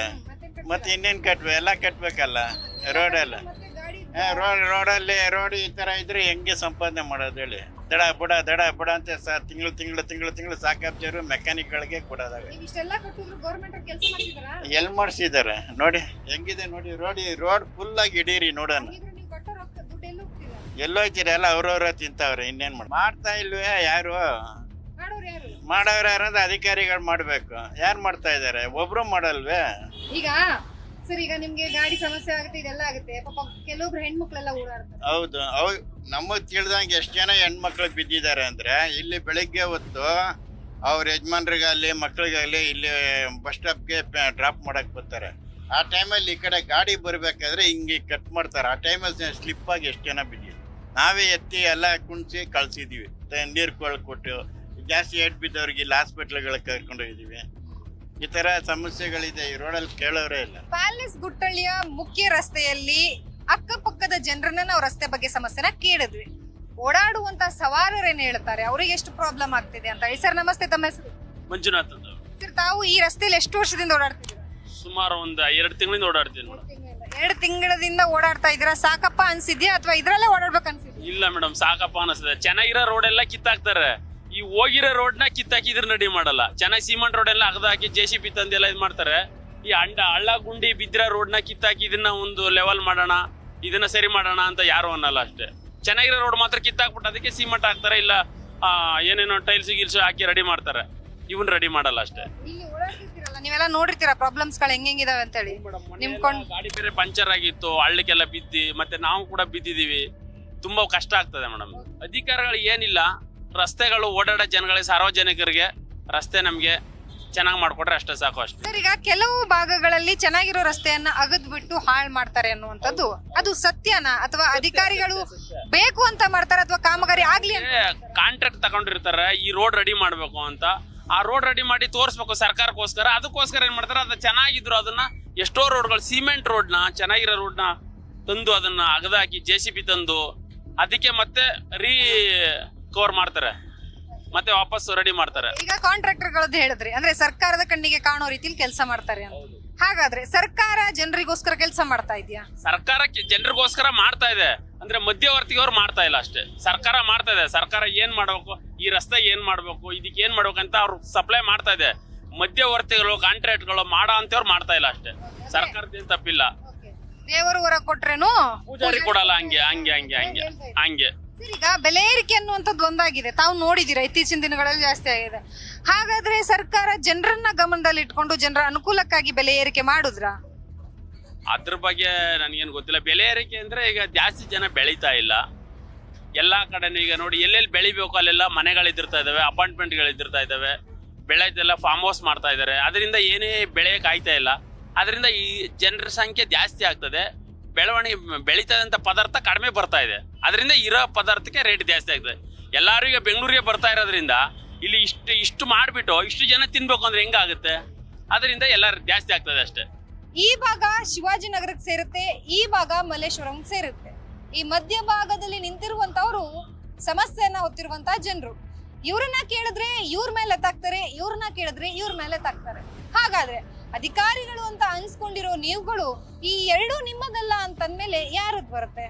Speaker 13: ಮತ್ತೆ ಇನ್ನೇನು ಕಟ್ಬೇಕು? ಎಲ್ಲ ಕಟ್ಬೇಕಲ್ಲ? ರೋಡೆಲ್ಲ ರೋಡ್ ರೋಡಲ್ಲಿ ರೋಡ್ ಈ ಥರ ಇದ್ರೆ ಹೆಂಗೆ ಸಂಪಾದನೆ ಮಾಡೋದು ಹೇಳಿ? ದಡ ಬುಡ ದಡ ಬುಡ ಅಂತ ಸ ತಿಂಗಳು ತಿಂಗಳು ತಿಂಗಳು ತಿಂಗಳು ಸಾಕಾಗ್ತಿರೋ ಮೆಕ್ಯಾನಿಕ್ಗಳಿಗೆ ಕೊಡೋದಾಗ ಎಲ್ಲಿ ಮಾಡಿಸಿದ್ದಾರೆ ನೋಡಿ ಹೆಂಗಿದೆ ನೋಡಿ ರೋಡ್ ರೋಡ್ ಫುಲ್ ಆಗಿ ಇಡೀರಿ ನೋಡೋಣ.
Speaker 1: ಎಲ್ಲೋಯ್ತೀರ? ಎಲ್ಲ
Speaker 13: ಅವ್ರವ್ರ ತಿಂತಾವ್ರೆ ಇನ್ನೇನು ಮಾಡಿ? ಮಾಡ್ತಾ ಇಲ್ವೇ ಯಾರು?
Speaker 1: ಮಾಡೋರು ಯಾರು?
Speaker 13: ಅಂದ್ರೆ ಯಾರಂದ್ರೆ ಅಧಿಕಾರಿಗಳು ಮಾಡಬೇಕು. ಯಾರು ಮಾಡ್ತಾ ಇದ್ದಾರೆ ಒಬ್ರು ಮಾಡಲ್ವೇ?
Speaker 1: ಈಗ ಸರ್ ಈಗ ನಿಮ್ಗೆ ಗಾಡಿ ಸಮಸ್ಯೆ ಆಗುತ್ತೆ ಇದೆಲ್ಲ ಆಗುತ್ತೆ. ಪಾಪ ಕೆಲವೊಬ್ರು ಹೆಣ್ಮಕ್ಳೆಲ್ಲ ಓಡಾಡ್ತಾರೆ.
Speaker 13: ಹೌದು. ಅವ್ ನಮಗ್ ತಿಳಿದಂಗೆ ಎಷ್ಟು ಜನ ಹೆಣ್ಮಕ್ಳು ಬಿದ್ದಿದ್ದಾರೆ ಅಂದ್ರೆ ಇಲ್ಲಿ ಬೆಳಿಗ್ಗೆ ಹೊತ್ತು ಅವ್ರ ಯಜಮಾನ್ರಿಗಾಗಲಿ ಮಕ್ಳಿಗಾಗಲಿ ಇಲ್ಲಿ ಬಸ್ ಸ್ಟಾಪ್ಗೆ ಡ್ರಾಪ್ ಮಾಡಕ್ ಬರ್ತಾರೆ. ಆ ಟೈಮಲ್ಲಿ ಈ ಕಡೆ ಗಾಡಿ ಬರ್ಬೇಕಾದ್ರೆ ಹಿಂಗೆ ಕಟ್ ಮಾಡ್ತಾರೆ. ಆ ಟೈಮಲ್ಲಿ ಸ್ಲಿಪ್ ಆಗಿ ಎಷ್ಟು ಜನ ಬಿದ್ದಿದೆ ನಾವೇ ಎತ್ತಿ ಎಲ್ಲ ಕುಣಿಸಿ ಕಳ್ಸಿದೀವಿ. ನೀರು ಕೊಟ್ಟು. ಜಾಸ್ತಿ ಏಟ್ ಬಿದ್ದವ್ರಿಗೆ ಇಲ್ಲಿ ಹಾಸ್ಪಿಟ್ಲ್ಗಳಿಗೆ ಕರ್ಕೊಂಡು ಹೋಗಿದೀವಿ ಈ ತರ ಸಮಸ್ಯೆಗಳಿದೆ ಈ ರೋಡಲ್ಲಿ ಕೇಳೋರೇ ಇಲ್ಲ.
Speaker 1: ಪ್ಯಾಲೇಸ್ ಗುಟ್ಟಳ್ಳಿಯ ಮುಖ್ಯ ರಸ್ತೆಯಲ್ಲಿ ಅಕ್ಕಪಕ್ಕದ ಜನರನ್ನ ನಾವು ರಸ್ತೆ ಬಗ್ಗೆ ಸಮಸ್ಯೆನ ಕೇಳಿದ್ವಿ. ಓಡಾಡುವಂತ ಸವಾರರೇನು ಹೇಳ್ತಾರೆ? ಅವ್ರಿಗೆ ಎಷ್ಟು ಪ್ರಾಬ್ಲಮ್ ಆಗ್ತಿದೆ ಅಂತ ಹೇಳಿ. ಸರ್ ನಮಸ್ತೆ ತಮ್ಮ ಹೆಸರು?
Speaker 14: ಮಂಜುನಾಥ್ ಅಂತ
Speaker 1: ಸರ್ ತಾವು ಈ ರಸ್ತೆಯಲ್ಲಿ ಎಷ್ಟು ವರ್ಷದಿಂದ ಓಡಾಡ್ತಿದ್ದೀರಾ?
Speaker 14: ಸುಮಾರು ಒಂದು ಎರಡು ತಿಂಗಳಿಂದ ಓಡಾಡ್ತೀನಿ ಮೇಡಮ್
Speaker 1: ಎರಡು ತಿಂಗಳದಿಂದ ಓಡಾಡ್ತಾ ಇದ್ದೀರಾ? ಸಾಕಪ್ಪ ಅನ್ಸಿದ್ಯಾ? ಅಥವಾ ಇದ್ರಲ್ಲೇ ಓಡಾಡ್ಬೇಕು ಅನ್ಸಿದ್ಯಾ?
Speaker 14: ಇಲ್ಲ ಮೇಡಮ್ ಸಾಕಪ್ಪ ಅನಿಸ್ತದೆ ಚೆನ್ನಾಗಿರೋ ರೋಡ್ ಎಲ್ಲ ಕಿತ್ತಾಕ್ತಾರೆ. ಈ ಹೋಗಿರೋ ರೋಡ್ನ ಕಿತ್ತಾಕಿ ಇದ್ರೆ ನಡಿ ಮಾಡಲ್ಲ. ಚೆನ್ನಾಗಿ ಸಿಮೆಂಟ್ ರೋಡ್ ಎಲ್ಲ ಅಗದಾಕಿ ಜೆ ಸಿ ಪಿ ತಂದೆಲ್ಲ ಇದು ಮಾಡ್ತಾರೆ. ಈ ಅಂಡ ಹಳ್ಳ ಗುಂಡಿ ಬಿದ್ದಿರೋ ರೋಡ್ನ ಕಿತ್ತಾಕಿ ಇದನ್ನ ಒಂದು ಲೆವೆಲ್ ಮಾಡೋಣ ಇದನ್ನ ಸರಿ ಮಾಡೋಣ ಅಂತ ಯಾರು ಅನ್ನಲ್ಲ ಅಷ್ಟೇ. ಚೆನ್ನಾಗಿರೋ ರೋಡ್ ಮಾತ್ರ ಕಿತ್ತಾಕ್ಬಿಟ್ಟು ಅದಕ್ಕೆ ಸಿಮೆಂಟ್ ಹಾಕ್ತಾರೆ ಇಲ್ಲ ಏನೇನೋ ಟೈಲ್ಸ್ ಗಿಲ್ಸ್ ಹಾಕಿ ರೆಡಿ ಮಾಡ್ತಾರೆ. ಇವನ್ ರೆಡಿ ಮಾಡಲ್ಲ ಅಷ್ಟೇ.
Speaker 1: ನೀವೆಲ್ಲ ನೋಡಿರ್ತೀರಾ ಪ್ರಾಬ್ಲಮ್ಸ್ಗಳು ಹೆಂಗಿದಾವೆ ಅಂತ ಹೇಳಿ ನಿಮ್ಕೊಂಡು
Speaker 14: ಗಾಡಿ ಬೇರೆ ಪಂಚರ್ ಆಗಿತ್ತು ಹಳ್ಳಕ್ಕೆಲ್ಲ ಬಿದ್ದಿ ಮತ್ತೆ ನಾವು ಕೂಡ ಬಿದ್ದಿದೀವಿ ತುಂಬಾ ಕಷ್ಟ ಆಗ್ತದೆ ಮೇಡಮ್. ಅಧಿಕಾರಿಗಳು ಏನಿಲ್ಲ. ರಸ್ತೆಗಳು ಓಡಾಡೋ ಜನಗಳಿಗೆ ಸಾರ್ವಜನಿಕರಿಗೆ ರಸ್ತೆ ನಮಗೆ ಚೆನ್ನಾಗಿ ಮಾಡ್ಕೊಟ್ರೆ ಅಷ್ಟೇ ಸಾಕು ಅಷ್ಟೇ.
Speaker 1: ಸರ್ ಈಗ ಕೆಲವು ಭಾಗಗಳಲ್ಲಿ ಚೆನ್ನಾಗಿರೋ ರಸ್ತೆಯನ್ನ ಅಗದ್ ಬಿಟ್ಟು ಹಾಳು ಮಾಡ್ತಾರೆ ಅನ್ನುವಂಥದ್ದು ಅದು ಸತ್ಯನಾ? ಅಥವಾ ಅಧಿಕಾರಿಗಳು ಬೇಕು ಅಂತ ಮಾಡ್ತಾರೆ ಅಥವಾ ಕಾಮಗಾರಿ ಆಗ್ಲಿ ಅಂತ?
Speaker 14: ಕಾಂಟ್ರಾಕ್ಟ್ ತಗೊಂಡಿರ್ತಾರೆ ಈ ರೋಡ್ ರೆಡಿ ಮಾಡಬೇಕು ಅಂತ. ಆ ರೋಡ್ ರೆಡಿ ಮಾಡಿ ತೋರಿಸ್ಬೇಕು ಸರ್ಕಾರಕ್ಕೋಸ್ಕರ ಅದಕ್ಕೋಸ್ಕರ ಏನ್ ಮಾಡ್ತಾರೆ ಅದು ಚೆನ್ನಾಗಿದ್ರು ಅದನ್ನ ಎಷ್ಟೋ ರೋಡ್ಗಳು ಸಿಮೆಂಟ್ ರೋಡ್ನ ಚೆನ್ನಾಗಿರೋ ರೋಡ್ನ ತಂದು ಅದನ್ನ ಅಗದಾಕಿ ಜೆ ಸಿ ಬಿ ತಂದು ಅದಕ್ಕೆ ಮತ್ತೆ ರೀ ಕವರ್ ಮಾಡ್ತಾರೆ. ಮತ್ತೆ ವಾಪಸ್ ರೆಡಿ ಮಾಡ್ತಾರೆ.
Speaker 1: ಈಗ ಕಾಂಟ್ರಾಕ್ಟರ್ ಗಳದ್ದು ಹೇಳಿದ್ರಿ. ಅಂದ್ರೆ ಸರ್ಕಾರದ ಕಣ್ಣಿಗೆ ಕಾಣೋ ರೀತಿಲಿ ಕೆಲಸ ಮಾಡ್ತಾರೆ ಅಂತ. ಹಾಗಾದ್ರೆ ಸರ್ಕಾರ ಜನರಿಗೋಸ್ಕರ ಕೆಲಸ ಮಾಡ್ತಾ ಇದೆಯಾ?
Speaker 14: ಸರ್ಕಾರ ಜನರಿಗೋಸ್ಕರ ಮಾಡ್ತಾ ಇದೆ. ಅಂದ್ರೆ ಮಧ್ಯವರ್ತಿಯವ್ರು ಮಾಡ್ತಾ ಇಲ್ಲ ಅಷ್ಟೇ. ಸರ್ಕಾರ ಮಾಡ್ತಾ ಇದೆ. ಸರ್ಕಾರ ಏನ್ ಮಾಡ್ಬೇಕು? ಈ ರಸ್ತೆ ಏನ್ ಮಾಡ್ಬೇಕು? ಇದಕ್ಕೆ ಏನ್ ಮಾಡ್ಬೇಕು ಅಂತ ಅವ್ರು ಸಪ್ಲೈ ಮಾಡ್ತಾ ಇದೆ. ಮಧ್ಯವರ್ತಿಗಳು ಕಾಂಟ್ರಾಕ್ಟ್ಗಳು ಮಾಡೋ ಅಂತವ್ರು ಮಾಡ್ತಾ ಇಲ್ಲ ಅಷ್ಟೇ. ಸರ್ಕಾರದಿಂದ ತಪ್ಪಿಲ್ಲ.
Speaker 1: ದೇವರು ಹೊರ ಕೊಟ್ರೇನು?
Speaker 14: ಪೂಜಾರಿ ಕೊಡಲ್ಲ ಹಂಗೆ ಹಂಗೆ ಹಂಗೆ ಹಂಗೆ ಹಂಗೆ.
Speaker 1: ಸರ್, ಈಗ ಬೆಲೆ ಏರಿಕೆ ಅನ್ನುವಂಥದ್ದು ಒಂದಾಗಿದೆ. ತಾವು ನೋಡಿದ್ದೀರಾ ಇತ್ತೀಚಿನ ದಿನಗಳಲ್ಲಿ ಜಾಸ್ತಿ ಆಗಿದೆ. ಹಾಗಾದ್ರೆ ಸರ್ಕಾರ ಜನರನ್ನ ಗಮನದಲ್ಲಿ ಇಟ್ಕೊಂಡು ಜನರ ಅನುಕೂಲಕ್ಕಾಗಿ ಬೆಲೆ ಏರಿಕೆ ಮಾಡುದ್ರಾ?
Speaker 14: ಅದ್ರ ಬಗ್ಗೆ ನನಗೇನು ಗೊತ್ತಿಲ್ಲ. ಬೆಲೆ ಏರಿಕೆ ಅಂದ್ರೆ ಈಗ ಜಾಸ್ತಿ ಜನ ಬೆಳೀತಾ ಇಲ್ಲ. ಎಲ್ಲಾ ಕಡೆನೂ ಈಗ ನೋಡಿ ಎಲ್ಲೆಲ್ಲಿ ಬೆಳಿಬೇಕು ಅಲ್ಲೆಲ್ಲ ಮನೆಗಳಿದ್ದಿರ್ತಾ ಇದಾವೆ ಅಪಾರ್ಟ್ಮೆಂಟ್ಗಳಿದ್ದಿರ್ತಾ ಇದ್ದಾವೆ ಬೆಳೆದೆಲ್ಲ ಫಾರ್ಮ್ ಹೌಸ್ ಮಾಡ್ತಾ ಇದ್ದಾರೆ. ಅದರಿಂದ ಏನೇ ಬೆಳೆ ಕಾಯ್ತಾ ಇಲ್ಲ. ಅದರಿಂದ ಈ ಜನರ ಸಂಖ್ಯೆ ಜಾಸ್ತಿ ಆಗ್ತದೆ. ಬೆಳವಣಿಗೆ ಬೆಳೀತದಂತ ಪದಾರ್ಥ ಕಡಿಮೆ ಬರ್ತಾ ಇದೆ. ಅದರಿಂದ ಇರೋ ಪದಾರ್ಥಕ್ಕೆ ರೇಟ್ ಜಾಸ್ತಿ ಆಗ್ತದೆ. ಎಲ್ಲರೂ ಈಗ ಬೆಂಗಳೂರಿಗೆ ಬರ್ತಾ ಇರೋದ್ರಿಂದ ಇಲ್ಲಿ ಇಷ್ಟು ಇಷ್ಟು ಮಾಡಿಬಿಟ್ಟು ಇಷ್ಟು ಜನ ತಿನ್ಬೇಕು ಅಂದ್ರೆ ಹೆಂಗಾಗುತ್ತೆ ಅದರಿಂದ ಎಲ್ಲ ಜಾಸ್ತಿ ಆಗ್ತದೆ ಅಷ್ಟೇ.
Speaker 1: ಈ ಭಾಗ ಶಿವಾಜಿನಗರಕ್ಕೆ ಸೇರುತ್ತೆ, ಈ ಭಾಗ ಮಲ್ಲೇಶ್ವರಂ ಸೇರುತ್ತೆ. ಈ ಮಧ್ಯ ಭಾಗದಲ್ಲಿ ನಿಂತಿರುವಂತವರು ಸಮಸ್ಯೆಯನ್ನ ಹೊತ್ತಿರುವಂತ ಜನರು. ಇವ್ರನ್ನ ಕೇಳಿದ್ರೆ ಇವ್ರ ಮೇಲೆ ತಾಕ್ತಾರೆ ಇವ್ರನ್ನ ಕೇಳಿದ್ರೆ ಇವ್ರ ಮೇಲೆ ತಾಕ್ತಾರೆ ಹಾಗಾದ್ರೆ ಅಧಿಕಾರಿಗಳು ಅಂತ ಅನ್ಸ್ಕೊಂಡಿರೋ ನೀವುಗಳು ಈ ಎರಡೂ ನಿಮ್ಮದಲ್ಲ ಅಂತಂದ್ಮೇಲೆ ಯಾರದ್ ಬರುತ್ತೆ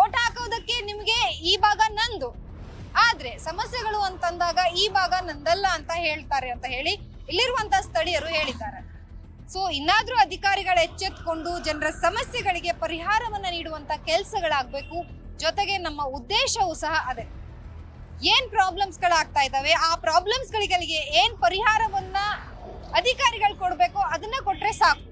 Speaker 1: ಓಟ್ ಹಾಕೋದಕ್ಕೆ ನಿಮಗೆ ಈ ಭಾಗ ನಂದು. ಆದ್ರೆ ಸಮಸ್ಯೆಗಳು ಅಂತಂದಾಗ ಈ ಭಾಗ ನಂದಲ್ಲ ಅಂತ ಹೇಳ್ತಾರೆ ಅಂತ ಹೇಳಿ ಇಲ್ಲಿರುವಂತ ಸ್ಥಳೀಯರು ಹೇಳಿದ್ದಾರೆ. ಸೊ ಇನ್ನಾದ್ರೂ ಅಧಿಕಾರಿಗಳು ಎಚ್ಚೆತ್ಕೊಂಡು ಜನರ ಸಮಸ್ಯೆಗಳಿಗೆ ಪರಿಹಾರವನ್ನ ನೀಡುವಂತ ಕೆಲಸಗಳಾಗಬೇಕು. ಜೊತೆಗೆ ನಮ್ಮ ಉದ್ದೇಶವೂ ಸಹ ಅದೇ. ಏನ್ ಪ್ರಾಬ್ಲಮ್ಸ್ ಗಳಾಗ್ತಾ ಇದಾವೆ ಆ ಪ್ರಾಬ್ಲಮ್ಸ್ ಗಳಿಗೆ ಏನ್ ಪರಿಹಾರವನ್ನ ಅಧಿಕಾರಿಗಳು ಕೊಡ್ಬೇಕು ಅದನ್ನ ಕೊಟ್ರೆ ಸಾಕು.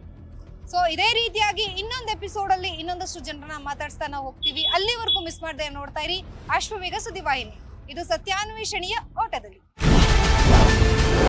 Speaker 1: ಸೊ ಇದೇ ರೀತಿಯಾಗಿ ಇನ್ನೊಂದು ಎಪಿಸೋಡ್ ಅಲ್ಲಿ ಇನ್ನೊಂದಷ್ಟು ಜನರನ್ನ ಮಾತಾಡ್ಸ್ತಾ ನಾವು ಹೋಗ್ತೀವಿ. ಅಲ್ಲಿವರೆಗೂ ಮಿಸ್ ಮಾಡದೆ ನೋಡ್ತಾ ಇರಿ. ಅಶ್ವಮೇಘ ಸುದ್ದಿವಾಹಿನಿ. ಇದು ಸತ್ಯಾನ್ವೇಷಣೆಯ ಓಟದಲ್ಲಿ.